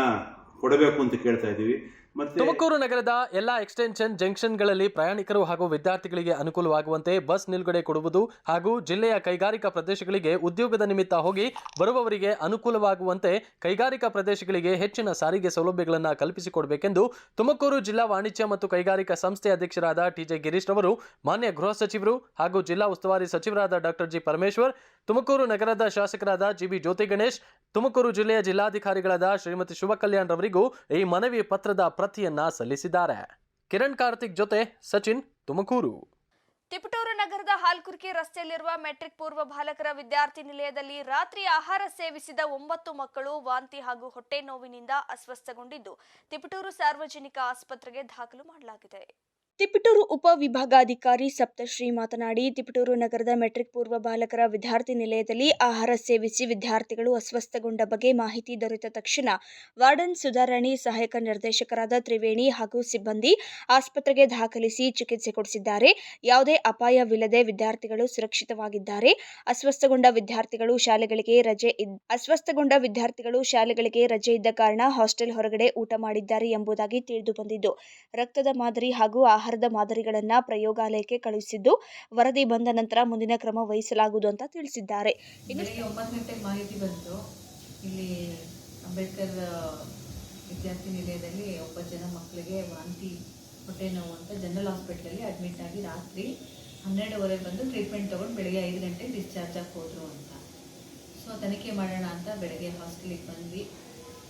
ಕೊಡಬೇಕು ಅಂತ ಕೇಳ್ತಾ ಇದ್ದೀವಿ. ತುಮಕೂರು ನಗರದ ಎಲ್ಲಾ ಎಕ್ಸ್ಟೆನ್ಷನ್ ಜಂಕ್ಷನ್ಗಳಲ್ಲಿ ಪ್ರಯಾಣಿಕರು ಹಾಗೂ ವಿದ್ಯಾರ್ಥಿಗಳಿಗೆ ಅನುಕೂಲವಾಗುವಂತೆ ಬಸ್ ನಿಲುಗಡೆ ಕೊಡುವುದು ಹಾಗೂ ಜಿಲ್ಲೆಯ ಕೈಗಾರಿಕಾ ಪ್ರದೇಶಗಳಿಗೆ ಉದ್ಯೋಗದ ನಿಮಿತ್ತ ಹೋಗಿ ಬರುವವರಿಗೆ ಅನುಕೂಲವಾಗುವಂತೆ ಕೈಗಾರಿಕಾ ಪ್ರದೇಶಗಳಿಗೆ ಹೆಚ್ಚಿನ ಸಾರಿಗೆ ಸೌಲಭ್ಯಗಳನ್ನು ಕಲ್ಪಿಸಿಕೊಡಬೇಕೆಂದು ತುಮಕೂರು ಜಿಲ್ಲಾ ವಾಣಿಜ್ಯ ಮತ್ತು ಕೈಗಾರಿಕಾ ಸಂಸ್ಥೆ ಅಧ್ಯಕ್ಷರಾದ ಟಿಜೆ ಗಿರೀಶ್ ರವರು, ಮಾನ್ಯ ಗೃಹ ಸಚಿವರು ಹಾಗೂ ಜಿಲ್ಲಾ ಉಸ್ತುವಾರಿ ಸಚಿವರಾದ ಡಾಕ್ಟರ್ ಜಿ ಪರಮೇಶ್ವರ್, ತುಮಕೂರು ನಗರದ ಶಾಸಕರಾದ ಜಿಬಿ ಜ್ಯೋತಿ ಗಣೇಶ್, ತುಮಕೂರು ಜಿಲ್ಲೆಯ ಜಿಲ್ಲಾಧಿಕಾರಿಗಳಾದ ಶ್ರೀಮತಿ ಶಿವಕಲ್ಯಾಣ್ ರವರಿಗೂ ಈ ಮನವಿ ಪತ್ರದ ಪ್ರತಿಯನ್ನ ಸಲ್ಲಿಸಿದ್ದಾರೆ. ಕಿರಣ್ ಕಾರ್ತಿಕ್ ಜೊತೆ ಸಚಿನ್ ತುಮಕೂರು. ತಿಪಟೂರು ನಗರದ ಹಾಲ್ಕುರ್ಕಿ ರಸ್ತೆಯಲ್ಲಿರುವ ಮೆಟ್ರಿಕ್ ಪೂರ್ವ ಬಾಲಕರ ವಿದ್ಯಾರ್ಥಿ ನಿಲಯದಲ್ಲಿ ರಾತ್ರಿ ಆಹಾರ ಸೇವಿಸಿದ ಒಂಬತ್ತು ಮಕ್ಕಳು ವಾಂತಿ ಹಾಗೂ ಹೊಟ್ಟೆ ನೋವಿನಿಂದ ಅಸ್ವಸ್ಥಗೊಂಡಿದ್ದು, ತಿಪಟೂರು ಸಾರ್ವಜನಿಕ ಆಸ್ಪತ್ರೆಗೆ ದಾಖಲು ಮಾಡಲಾಗಿದೆ. ತಿಪಟೂರು ಉಪವಿಭಾಗಾಧಿಕಾರಿ ಸಪ್ತಶ್ರೀ ಮಾತನಾಡಿ, ತಿಪಟೂರು ನಗರದ ಮೆಟ್ರಿಕ್ ಪೂರ್ವ ಬಾಲಕರ ವಿದ್ಯಾರ್ಥಿ ನಿಲಯದಲ್ಲಿ ಆಹಾರ ಸೇವಿಸಿ ವಿದ್ಯಾರ್ಥಿಗಳು ಅಸ್ವಸ್ಥಗೊಂಡ ಬಗ್ಗೆ ಮಾಹಿತಿ ದೊರೆತ ತಕ್ಷಣ ವಾರ್ಡನ್ ಸುಧಾರಾಣಿ, ಸಹಾಯಕ ನಿರ್ದೇಶಕರಾದ ತ್ರಿವೇಣಿ ಹಾಗೂ ಸಿಬ್ಬಂದಿ ಆಸ್ಪತ್ರೆಗೆ ದಾಖಲಿಸಿ ಚಿಕಿತ್ಸೆ ಕೊಡಿಸಿದ್ದಾರೆ. ಯಾವುದೇ ಅಪಾಯವಿಲ್ಲದೆ ವಿದ್ಯಾರ್ಥಿಗಳು ಸುರಕ್ಷಿತವಾಗಿದ್ದಾರೆ. ಅಸ್ವಸ್ಥಗೊಂಡ ವಿದ್ಯಾರ್ಥಿಗಳು ಶಾಲೆಗಳಿಗೆ ರಜೆ ಅಸ್ವಸ್ಥಗೊಂಡ ವಿದ್ಯಾರ್ಥಿಗಳು ಶಾಲೆಗಳಿಗೆ ರಜೆ ಇದ್ದ ಕಾರಣ ಹಾಸ್ಟೆಲ್ ಹೊರಗಡೆ ಊಟ ಮಾಡಿದ್ದಾರೆ ಎಂಬುದಾಗಿ ತಿಳಿದು ಬಂದಿದ್ದು ರಕ್ತದ ಮಾದರಿ ಹಾಗೂ ಆಹಾರದ ಮಾದರಿಗಳನ್ನು ಪ್ರಯೋಗಾಲಯಕ್ಕೆ ಕಳುಹಿಸಿದ್ದು ವರದಿ ಬಂದ ನಂತರ ಮುಂದಿನ ಕ್ರಮ ವಹಿಸಲಾಗುವುದು ಅಂತ ತಿಳಿಸಿದ್ದಾರೆ. ಒಂಬತ್ತು ಗಂಟೆಗೆ ಮಾಹಿತಿ ಬಂತು? ಇಲ್ಲಿ ಅಂಬೇಡ್ಕರ್ ವಿದ್ಯಾರ್ಥಿ ನಿಲಯದಲ್ಲಿ ಒಬ್ಬ ಜನ ಮಕ್ಕಳಿಗೆ ವಾಂತಿ, ಹೊಟ್ಟೆ ನೋವು ಅಂತ ಜನರಲ್ ಹಾಸ್ಪಿಟ್ಲಲ್ಲಿ ಅಡ್ಮಿಟ್ ಆಗಿ ರಾತ್ರಿ ಹನ್ನೆರಡುವರೆಗೆ ಬಂದು ಟ್ರೀಟ್ಮೆಂಟ್ ತೊಗೊಂಡು ಬೆಳಗ್ಗೆ ಐದು ಗಂಟೆಗೆ ಡಿಸ್ಚಾರ್ಜ್ ಆಗಿ ಹೋದರು ಅಂತ. ಸೊ, ತನಿಖೆ ಮಾಡೋಣ ಅಂತ ಬೆಳಗ್ಗೆ ಹಾಸ್ಟೆಲಿಗೆ ಬಂದ್ವಿ.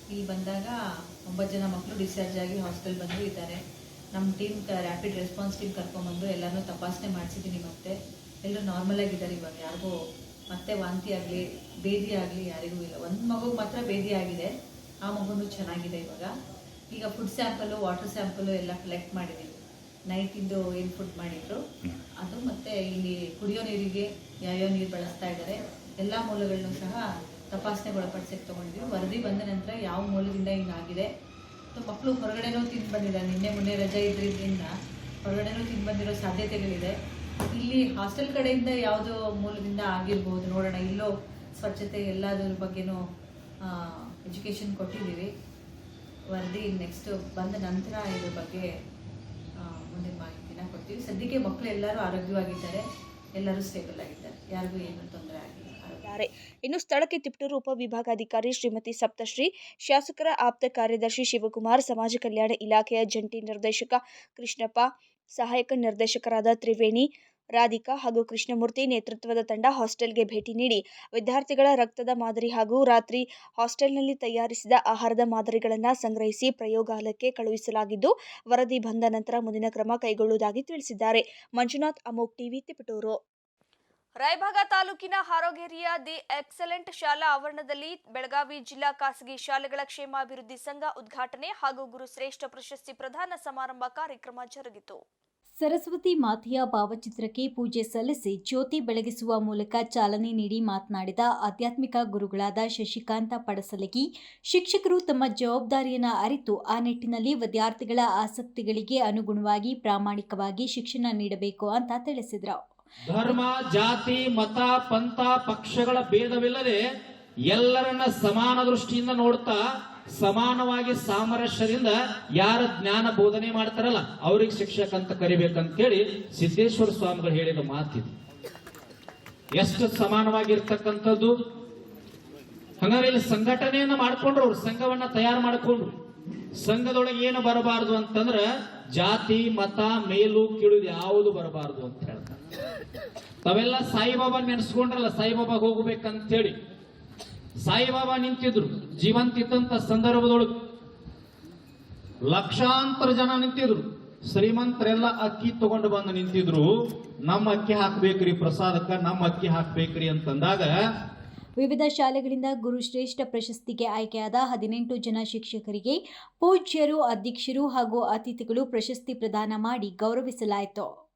ಇಲ್ಲಿ ಬಂದಾಗ ಒಂಬತ್ತು ಜನ ಮಕ್ಕಳು ಡಿಸ್ಚಾರ್ಜ್ ಆಗಿ ಹಾಸ್ಟೆಲ್ ಬಂದು ಇದ್ದಾರೆ. ನಮ್ಮ ಟೀಮ್ ರ್ಯಾಪಿಡ್ ರೆಸ್ಪಾನ್ಸ್ ಟೀಮ್ ಕರ್ಕೊಂಬಂದು ಎಲ್ಲರೂ ತಪಾಸಣೆ ಮಾಡಿಸಿದ್ದೀನಿ ಮತ್ತೆ. ಎಲ್ಲರೂ ನಾರ್ಮಲ್ ಆಗಿದ್ದಾರೆ ಇವಾಗ, ಯಾರಿಗೂ ಮತ್ತೆ ವಾಂತಿ ಆಗಲಿ ಬೇದಿ ಆಗಲಿ ಯಾರಿಗೂ ಇಲ್ಲ. ಒಂದು ಮಗು ಮಾತ್ರ ಬೇದಿ ಆಗಿದೆ, ಆ ಮಗುನು ಚೆನ್ನಾಗಿದೆ ಇವಾಗ. ಈಗ ಫುಡ್ ಸ್ಯಾಂಪಲು ವಾಟರ್ ಸ್ಯಾಂಪಲು ಎಲ್ಲ ಕಲೆಕ್ಟ್ ಮಾಡಿದ್ದೀವಿ ನೈಟಿಂದು ಏನು ಫುಡ್ ಮಾಡಿದ್ರು? ಅದು ಮತ್ತೆ ಇಲ್ಲಿ ಕುಡಿಯೋ ನೀರಿಗೆ ಯಾವ್ಯಾವ ನೀರು ಬಳಸ್ತಾ ಇದ್ದಾರೆ, ಎಲ್ಲ ಮೂಲಗಳನ್ನೂ ಸಹ ತಪಾಸಣೆಗೆ ಒಳಪಡಿಸಕ್ಕೆ ತೊಗೊಂಡಿದ್ದೀವಿ ವರದಿ ಬಂದ ನಂತರ ಯಾವ ಮೂಲದಿಂದ ಹಿಂಗಾಗಿದೆ ಮತ್ತು ಮಕ್ಕಳು ಹೊರಗಡೆನೂ ತಿಂದು ಬಂದಿಲ್ಲ. ನಿನ್ನೆ, ಮೊನ್ನೆ ರಜೆ ಇದ್ರಿಂದ ಹೊರಗಡೆನೂ ತಿಂದು ಬಂದಿರೋ ಸಾಧ್ಯತೆಗಳಿದೆ. ಇಲ್ಲಿ ಹಾಸ್ಟೆಲ್ ಕಡೆಯಿಂದ ಯಾವುದೋ ಮೂಲದಿಂದ ಆಗಿರ್ಬೋದು. ನೋಡೋಣ, ಇಲ್ಲೋ ಸ್ವಚ್ಛತೆ ಎಲ್ಲದ್ರ ಬಗ್ಗೆನೂ ಎಜುಕೇಷನ್ ಕೊಟ್ಟಿದ್ದೀವಿ. ವರದಿ ನೆಕ್ಸ್ಟ್ ಬಂದ ನಂತರ ಇದ್ರ ಬಗ್ಗೆ ಮುಂದಿನ ಮಾಹಿತಿನ ಕೊಡ್ತೀವಿ. ಸದ್ಯಕ್ಕೆ ಮಕ್ಕಳು ಎಲ್ಲರೂ ಆರೋಗ್ಯವಾಗಿದ್ದಾರೆ. ಎಲ್ಲರೂ ಸ್ಟೇಬಲ್ ಆಗಿದ್ದಾರೆ. ಯಾರಿಗೂ ಏನು ತೊಂದರೆ ಆಗಿಲ್ಲ ಇನ್ನು ಸ್ಥಳಕ್ಕೆ ತಿಪಟೂರು ಉಪವಿಭಾಗಾಧಿಕಾರಿ ಶ್ರೀಮತಿ ಸಪ್ತಶ್ರೀ, ಶಾಸಕರ ಆಪ್ತ ಕಾರ್ಯದರ್ಶಿ ಶಿವಕುಮಾರ್, ಸಮಾಜ ಕಲ್ಯಾಣ ಇಲಾಖೆಯ ಜಂಟಿ ನಿರ್ದೇಶಕ ಕೃಷ್ಣಪ್ಪ, ಸಹಾಯಕ ನಿರ್ದೇಶಕರಾದ ತ್ರಿವೇಣಿ, ರಾಧಿಕಾ ಹಾಗೂ ಕೃಷ್ಣಮೂರ್ತಿ ನೇತೃತ್ವದ ತಂಡ ಹಾಸ್ಟೆಲ್ಗೆ ಭೇಟಿ ನೀಡಿ ವಿದ್ಯಾರ್ಥಿಗಳ ರಕ್ತದ ಮಾದರಿ ಹಾಗೂ ರಾತ್ರಿ ಹಾಸ್ಟೆಲ್ನಲ್ಲಿ ತಯಾರಿಸಿದ ಆಹಾರದ ಮಾದರಿಗಳನ್ನು ಸಂಗ್ರಹಿಸಿ ಪ್ರಯೋಗಾಲಯಕ್ಕೆ ಕಳುಹಿಸಲಾಗಿದ್ದು, ವರದಿ ಬಂದ ನಂತರ ಮುಂದಿನ ಕ್ರಮ ಕೈಗೊಳ್ಳುವುದಾಗಿ ತಿಳಿಸಿದ್ದಾರೆ. ಮಂಜುನಾಥ್, ಅಮೋಕ್ ಟಿವಿ, ತಿಪಟೂರು. ರಾಯಭಾಗ ತಾಲೂಕಿನ ಹಾರೋಗೇರಿಯ ದಿ ಎಕ್ಸಲೆಂಟ್ ಶಾಲಾ ಆವರಣದಲ್ಲಿ ಬೆಳಗಾವಿ ಜಿಲ್ಲಾ ಖಾಸಗಿ ಶಾಲೆಗಳ ಕ್ಷೇಮಾಭಿವೃದ್ಧಿ ಸಂಘ ಉದ್ಘಾಟನೆ ಹಾಗೂ ಗುರುಶ್ರೇಷ್ಠ ಪ್ರಶಸ್ತಿ ಪ್ರದಾನ ಸಮಾರಂಭ ಕಾರ್ಯಕ್ರಮ ಜರುಗಿತು. ಸರಸ್ವತಿ ಮಾತೆಯ ಭಾವಚಿತ್ರಕ್ಕೆ ಪೂಜೆ ಸಲ್ಲಿಸಿ ಜ್ಯೋತಿ ಬೆಳಗಿಸುವ ಮೂಲಕ ಚಾಲನೆ ನೀಡಿ ಮಾತನಾಡಿದ ಆಧ್ಯಾತ್ಮಿಕ ಗುರುಗಳಾದ ಶಶಿಕಾಂತ ಪಡಸಲಗಿ, ಶಿಕ್ಷಕರು ತಮ್ಮ ಜವಾಬ್ದಾರಿಯನ್ನು ಅರಿತು ಆ ನಿಟ್ಟಿನಲ್ಲಿ ವಿದ್ಯಾರ್ಥಿಗಳ ಆಸಕ್ತಿಗಳಿಗೆ ಅನುಗುಣವಾಗಿ ಪ್ರಾಮಾಣಿಕವಾಗಿ ಶಿಕ್ಷಣ ನೀಡಬೇಕು ಅಂತ ತಿಳಿಸಿದರು. ಧರ್ಮ, ಜಾತಿ, ಮತ, ಪಂಥ, ಪಕ್ಷಗಳ ಭೇದವಿಲ್ಲದೆ ಎಲ್ಲರನ್ನ ಸಮಾನ ದೃಷ್ಟಿಯಿಂದ ನೋಡ್ತಾ ಸಮಾನವಾಗಿ ಸಾಮರಸ್ಯದಿಂದ ಯಾರ ಜ್ಞಾನ ಬೋಧನೆ ಮಾಡ್ತಾರಲ್ಲ, ಅವ್ರಿಗೆ ಶಿಕ್ಷಕ ಅಂತ ಕರಿಬೇಕಂತೇಳಿ ಸಿದ್ದೇಶ್ವರ ಸ್ವಾಮಿಗಳು ಹೇಳಿದ ಮಾತಿದೆ. ಎಷ್ಟು ಸಮಾನವಾಗಿರ್ತಕ್ಕಂಥದ್ದು? ಹಂಗಾರೆ ಇಲ್ಲಿ ಸಂಘಟನೆಯನ್ನ ಮಾಡ್ಕೊಂಡ್ರು ಅವ್ರು, ಸಂಘವನ್ನ ತಯಾರು ಮಾಡ್ಕೊಂಡ್ರು. ಸಂಘದೊಳಗೆ ಏನು ಬರಬಾರದು ಅಂತಂದ್ರ ಜಾತಿ, ಮತ, ಮೇಲು, ಕೀಳು ಯಾವುದು ಬರಬಾರದು ಅಂತ ಹೇಳ್ತಾರೆ. ತಾವೆಲ್ಲ ಸಾಯಿಬಾಬಾ ನೆನೆಸ್ಕೊಂಡ್ರಲ್ಲ ಸಾಯಿಬಾಬಾಗ ಹೋಗ್ಬೇಕಂತ ಹೇಳಿ ಸಾಯಿಬಾಬಾ ನಿಂತಿದ್ರು ಜೀವಂತ ಇದ್ದಂತ ಸಂದರ್ಭದೊಳಗೆ. ಲಕ್ಷಾಂತರ ಜನ ನಿಂತಿದ್ರು. ಶ್ರೀಮಂತರೆಲ್ಲ ಅಕ್ಕಿ ತಗೊಂಡು ಬಂದು ನಿಂತಿದ್ರು. ನಮ್ಮ ಅಕ್ಕಿ ಹಾಕ್ಬೇಕ್ರಿ ಪ್ರಸಾದಕ್ಕ, ನಮ್ಮ ಅಕ್ಕಿ ಹಾಕ್ಬೇಕ್ರಿ ಅಂತಂದಾಗ ವಿವಿಧ ಶಾಲೆಗಳಿಂದ ಗುರುಶ್ರೇಷ್ಠ ಪ್ರಶಸ್ತಿಗೆ ಆಯ್ಕೆಯಾದ ಹದಿನೆಂಟು ಜನ ಶಿಕ್ಷಕರಿಗೆ ಪೂಜ್ಯರು, ಅಧ್ಯಕ್ಷರು ಹಾಗೂ ಅತಿಥಿಗಳು ಪ್ರಶಸ್ತಿ ಪ್ರದಾನ ಮಾಡಿ ಗೌರವಿಸಲಾಯಿತು.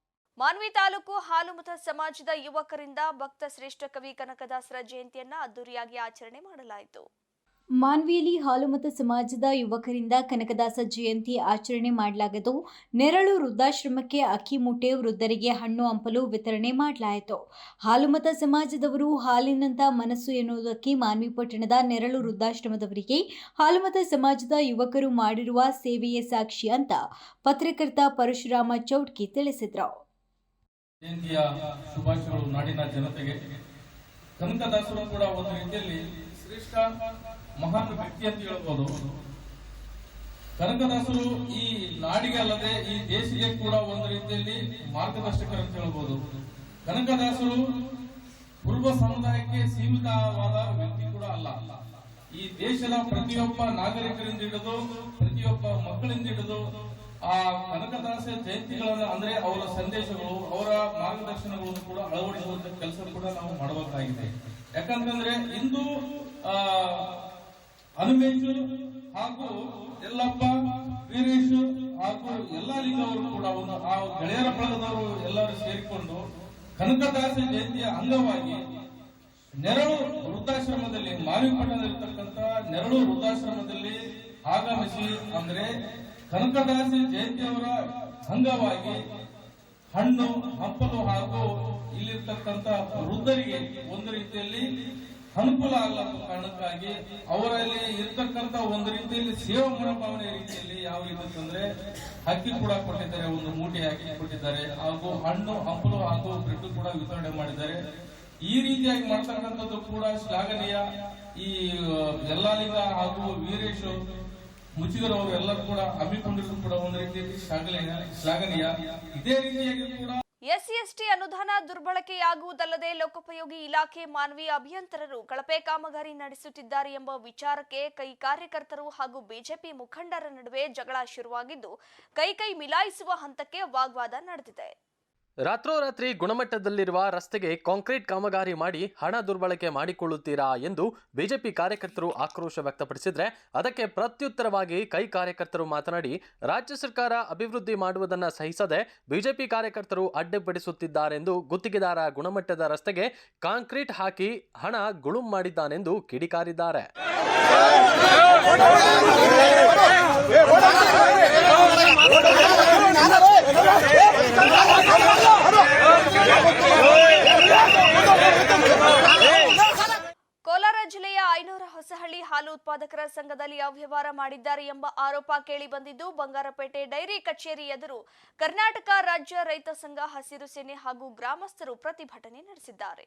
ಮಾನ್ವಿ ತಾಲೂಕು ಹಾಲುಮತ ಸಮಾಜದ ಯುವಕರಿಂದ ಭಕ್ತ ಶ್ರೇಷ್ಠ ಕವಿ ಕನಕದಾಸರ ಜಯಂತಿಯನ್ನ ಅದ್ದೂರಿಯಾಗಿ ಆಚರಣೆ ಮಾಡಲಾಯಿತು. ಮಾನ್ವಿಯಲ್ಲಿ ಹಾಲುಮತ ಸಮಾಜದ ಯುವಕರಿಂದ ಕನಕದಾಸ ಜಯಂತಿ ಆಚರಣೆ ಮಾಡಲಾಗಿದ್ದು ನೆರಳು ವೃದ್ಧಾಶ್ರಮಕ್ಕೆ ಅಕ್ಕಿ ಮೂಟೆ ವೃದ್ಧರಿಗೆ ಹಣ್ಣು ಹಂಪಲು ವಿತರಣೆ ಮಾಡಲಾಯಿತು. ಹಾಲುಮತ ಸಮಾಜದವರು ಹಾಲಿನಂಥ ಮನಸ್ಸು ಎನ್ನುವುದಕ್ಕೆ ಮಾನ್ವಿ ಪಟ್ಟಣದ ನೆರಳು ವೃದ್ಧಾಶ್ರಮದವರಿಗೆ ಹಾಲುಮತ ಸಮಾಜದ ಯುವಕರು ಮಾಡಿರುವ ಸೇವೆಯೇ ಸಾಕ್ಷಿ ಅಂತ ಪತ್ರಕರ್ತ ಪರಶುರಾಮ ಚೌಟ್ಕಿ ತಿಳಿಸಿದರು. ಜಯಂತಿಯ ಶುಭಾಶಯಗಳು ನಾಡಿನ ಜನತೆಗೆ. ಕನಕದಾಸರು ಕೂಡ ಒಂದು ರೀತಿಯಲ್ಲಿ ಶ್ರೇಷ್ಠ ಮಹಾನ್ ವ್ಯಕ್ತಿ ಅಂತ ಹೇಳ್ಬೋದು. ಕನಕದಾಸರು ಈ ನಾಡಿಗೆ ಅಲ್ಲದೆ ಈ ದೇಶಕ್ಕೆ ಕೂಡ ಒಂದು ರೀತಿಯಲ್ಲಿ ಮಾರ್ಗದರ್ಶಕರು ಅಂತ ಹೇಳ್ಬೋದು. ಕನಕದಾಸರು ಪೂರ್ವ ಸಮುದಾಯಕ್ಕೆ ಸೀಮಿತವಾದ ವ್ಯಕ್ತಿ ಕೂಡ ಅಲ್ಲ. ಈ ದೇಶದ ಪ್ರತಿಯೊಬ್ಬ ನಾಗರಿಕರಿಂದ ಹಿಡಿದು ಪ್ರತಿಯೊಬ್ಬ ಮಕ್ಕಳಿಂದ ಹಿಡಿದು ಆ ಕನಕದಾಸ ಜಯಂತಿಗಳನ್ನ ಅಂದ್ರೆ ಅವರ ಸಂದೇಶಗಳು, ಅವರ ಮಾರ್ಗದರ್ಶನಗಳನ್ನು ಕೂಡ ಅಳವಡಿಸುವಂತ ಕೆಲಸ ಕೂಡ ನಾವು ಮಾಡಬೇಕಾಗಿದೆ. ಯಾಕಂತಂದ್ರೆ ಇಂದು, ಆ, ಹನುಮೇಶು ಹಾಗೂ ಎಲ್ಲಪ್ಪ ವೀರೇಶು ಹಾಗೂ ಎಲ್ಲಾ ಲಿಂಗವರು ಕೂಡ ಒಂದು ಆ ಗೆಳೆಯರ ಬಳಗದವರು ಎಲ್ಲರೂ ಸೇರಿಕೊಂಡು ಕನಕದಾಸ ಜಯಂತಿಯ ಅಂಗವಾಗಿ ನೆರಳು ವೃದ್ಧಾಶ್ರಮದಲ್ಲಿ ಮಾವಿಪಟ್ಟಣದಲ್ಲಿರ್ತಕ್ಕಂಥ ನೆರಳು ವೃದ್ಧಾಶ್ರಮದಲ್ಲಿ ಆಗಮಿಸಿ ಅಂದ್ರೆ ಕನಕದಾಸ ಜಯಂತಿಯವರ ಅಂಗವಾಗಿ ಹಣ್ಣು, ಹಂಪಲು ಹಾಗೂ ಇಲ್ಲಿರ್ತಕ್ಕಂತ ವೃದ್ಧರಿಗೆ ಒಂದು ರೀತಿಯಲ್ಲಿ ಅನುಕೂಲ ಆಗಲ್ಲ ಕಾರಣಕ್ಕಾಗಿ ಅವರಲ್ಲಿ ಇರ್ತಕ್ಕಂತ ಒಂದು ರೀತಿಯಲ್ಲಿ ಸೇವಾ ಮನೋಭಾವನೆ ರೀತಿಯಲ್ಲಿ ಯಾವ ರೀತಿ ಅಂದ್ರೆ ಅಕ್ಕಿ ಕೂಡ ಕೊಟ್ಟಿದ್ದಾರೆ, ಒಂದು ಮೂಟೆ ಅಕ್ಕಿ ಕೊಟ್ಟಿದ್ದಾರೆ ಹಾಗೂ ಹಣ್ಣು, ಹಂಪಲು ಹಾಗೂ ಬ್ರೆಡ್ ಕೂಡ ವಿತರಣೆ ಮಾಡಿದ್ದಾರೆ. ಈ ರೀತಿಯಾಗಿ ಮಾಡ್ತಕ್ಕಂಥದ್ದು ಕೂಡ ಶ್ಲಾಘನೀಯ. ಈ ಯಲ್ಲಾಲಿಂಗ ಹಾಗೂ ವೀರೇಶ್ ಎಲ್ಲರೂ ಕೂಡ ಹಮ್ಮಿಕೊಂಡಿದ್ದು ಕೂಡ ಒಂದು ರೀತಿಯಲ್ಲಿ ಶ್ಲಾಘನೀಯ ಶ್ಲಾಘನೀಯ ಇದೇ ರೀತಿಯಾಗಿ ಕೂಡ ಎಸ್ಸಿ ಎಸ್ಟಿ ಅನುದಾನ ದುರ್ಬಳಕೆಯಾಗುವುದಲ್ಲದೆ ಲೋಕೋಪಯೋಗಿ ಇಲಾಖೆ ಮಾನವೀಯ ಅಭಿಯಂತರರು ಕಳಪೆ ಕಾಮಗಾರಿ ನಡೆಸುತ್ತಿದ್ದಾರೆ ಎಂಬ ವಿಚಾರಕ್ಕೆ ಕೈ ಕಾರ್ಯಕರ್ತರು ಹಾಗೂ ಬಿಜೆಪಿ ಮುಖಂಡರ ನಡುವೆ ಜಗಳ ಶುರುವಾಗಿದ್ದು, ಕೈ ಕೈ ಮಿಲಾಯಿಸುವ ಹಂತಕ್ಕೆ ವಾಗ್ವಾದ ನಡೆದಿದೆ. ರಾತ್ರೋರಾತ್ರಿ ಗುಣಮಟ್ಟದಲ್ಲಿರುವ ರಸ್ತೆಗೆ ಕಾಂಕ್ರೀಟ್ ಕಾಮಗಾರಿ ಮಾಡಿ ಹಣ ದುರ್ಬಳಕೆ ಮಾಡಿಕೊಳ್ಳುತ್ತೀರಾ ಎಂದು ಬಿಜೆಪಿ ಕಾರ್ಯಕರ್ತರು ಆಕ್ರೋಶ ವ್ಯಕ್ತಪಡಿಸಿದರೆ ಅದಕ್ಕೆ ಪ್ರತ್ಯುತ್ತರವಾಗಿ ಕೈ ಕಾರ್ಯಕರ್ತರು ಮಾತನಾಡಿ, ರಾಜ್ಯ ಸರ್ಕಾರ ಅಭಿವೃದ್ಧಿ ಮಾಡುವುದನ್ನು ಸಹಿಸದೆ ಬಿಜೆಪಿ ಕಾರ್ಯಕರ್ತರು ಅಡ್ಡಿಪಡಿಸುತ್ತಿದ್ದಾರೆಂದು ಗುತ್ತಿಗೆದಾರ ಗುಣಮಟ್ಟದ ರಸ್ತೆಗೆ ಕಾಂಕ್ರೀಟ್ ಹಾಕಿ ಹಣ ಗುಳುಂ ಮಾಡಿದ್ದಾನೆಂದು ಕಿಡಿಕಾರಿದ್ದಾರೆ. ಕೋಲಾರ ಜಿಲ್ಲೆಯ ಐನೂರ ಹೊಸಹಳ್ಳಿ ಹಾಲು ಉತ್ಪಾದಕರ ಸಂಘದಲ್ಲಿ ಅವ್ಯವಹಾರ ಮಾಡಿದ್ದಾರೆ ಎಂಬ ಆರೋಪ ಕೇಳಿ ಬಂದಿದ್ದು, ಬಂಗಾರಪೇಟೆ ಡೈರಿ ಕಚೇರಿ ಎದುರು ಕರ್ನಾಟಕ ರಾಜ್ಯ ರೈತ ಸಂಘ ಹಸಿರು ಸೇನೆ ಹಾಗೂ ಗ್ರಾಮಸ್ಥರು ಪ್ರತಿಭಟನೆ ನಡೆಸಿದ್ದಾರೆ.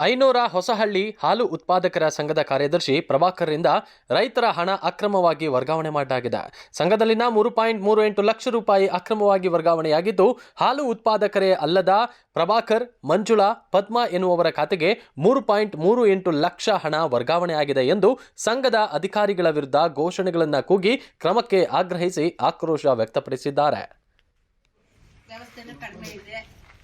ಐನೂರ ಹೊಸಹಳ್ಳಿ ಹಾಲು ಉತ್ಪಾದಕರ ಸಂಘದ ಕಾರ್ಯದರ್ಶಿ ಪ್ರಭಾಕರ್ರಿಂದ ರೈತರ ಹಣ ಅಕ್ರಮವಾಗಿ ವರ್ಗಾವಣೆ ಮಾಡಲಾಗಿದೆ. ಸಂಘದಲ್ಲಿನ ಮೂರು ಪಾಯಿಂಟ್ ಮೂರು ಎಂಟು ಲಕ್ಷ ರೂಪಾಯಿ ಅಕ್ರಮವಾಗಿ ವರ್ಗಾವಣೆಯಾಗಿದ್ದು, ಹಾಲು ಉತ್ಪಾದಕರೇ ಅಲ್ಲದ ಪ್ರಭಾಕರ್, ಮಂಜುಳಾ, ಪದ್ಮಾ ಎನ್ನುವವರ ಖಾತೆಗೆ ಮೂರು ಪಾಯಿಂಟ್ ಮೂರು ಎಂಟು ಲಕ್ಷ ಹಣ ವರ್ಗಾವಣೆಯಾಗಿದೆ ಎಂದು ಸಂಘದ ಅಧಿಕಾರಿಗಳ ವಿರುದ್ಧ ಘೋಷಣೆಗಳನ್ನು ಕೂಗಿ ಕ್ರಮಕ್ಕೆ ಆಗ್ರಹಿಸಿ ಆಕ್ರೋಶ ವ್ಯಕ್ತಪಡಿಸಿದ್ದಾರೆ.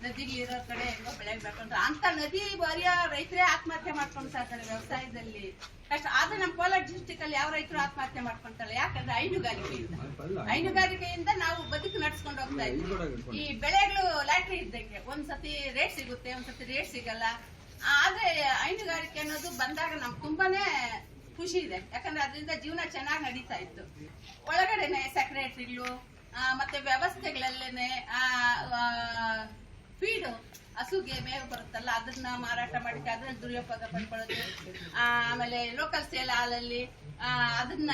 ವ್ಯವಸ್ಥೆನೂ ಇರೋ ಕಡೆ ಹೆಂಗೋ ಬೆಳೆ ಬೆಳ್ಕೊಂಡ್ರೆ. ಅಂತ ನದಿ ಬರಿಯೋ ರೈತರೇ ಆತ್ಮಹತ್ಯೆ ಮಾಡ್ಕೊಂಡ್ ಸಾಕ್ತಾರೆ ವ್ಯವಸಾಯದಲ್ಲಿ. ಕಷ್ಟ. ಆದ್ರೆ ನಮ್ಮ ಕೋಲಾರ ಡಿಸ್ಟಿಕ್ ಅಲ್ಲಿ ಯಾವ ರೈತರು ಆತ್ಮಹತ್ಯೆ ಮಾಡ್ಕೊಂತಾರೆ? ಯಾಕಂದ್ರೆ ಹೈನುಗಾರಿಕೆಯಿಂದ. ಹೈನುಗಾರಿಕೆಯಿಂದ ನಾವು ಬದುಕು ನಡ್ಸ್ಕೊಂಡು ಹೋಗ್ತಾ ಇದ್ವಿ. ಈ ಬೆಳೆಗಳು ಲಾಟ್ರಿ ಇದ್ದಂಗೆ ಒಂದ್ಸತಿ ರೇಟ್ ಸಿಗುತ್ತೆ ಒಂದ್ಸತಿ ರೇಟ್ ಸಿಗಲ್ಲ. ಆದ್ರೆ ಹೈನುಗಾರಿಕೆ ಅನ್ನೋದು ಬಂದಾಗ ನಮ್ಗೆ ತುಂಬಾನೇ ಖುಷಿ ಇದೆ. ಯಾಕಂದ್ರೆ ಅದರಿಂದ ಜೀವನ ಚೆನ್ನಾಗಿ ನಡೀತಾ ಇತ್ತು. ಒಳಗಡೆನೆ ಸೆಕ್ರೆಟರಿಗಳು ಮತ್ತೆ ವ್ಯವಸ್ಥೆಗಳಲ್ಲೇನೆ ಫೀಡು ಹಸುಗೆ ಮೇವು ಬರುತ್ತಲ್ಲ, ಅದನ್ನ ಮಾರಾಟ ಮಾಡಿಕೆ ಅದನ್ನ ದುರುಪಯೋಗ ಪಡ್ಕೊಳ್ಳೋದು. ಆಮೇಲೆ ಲೋಕಲ್ ಸೇಲ್ ಹಾಲಲ್ಲಿ ಅದನ್ನ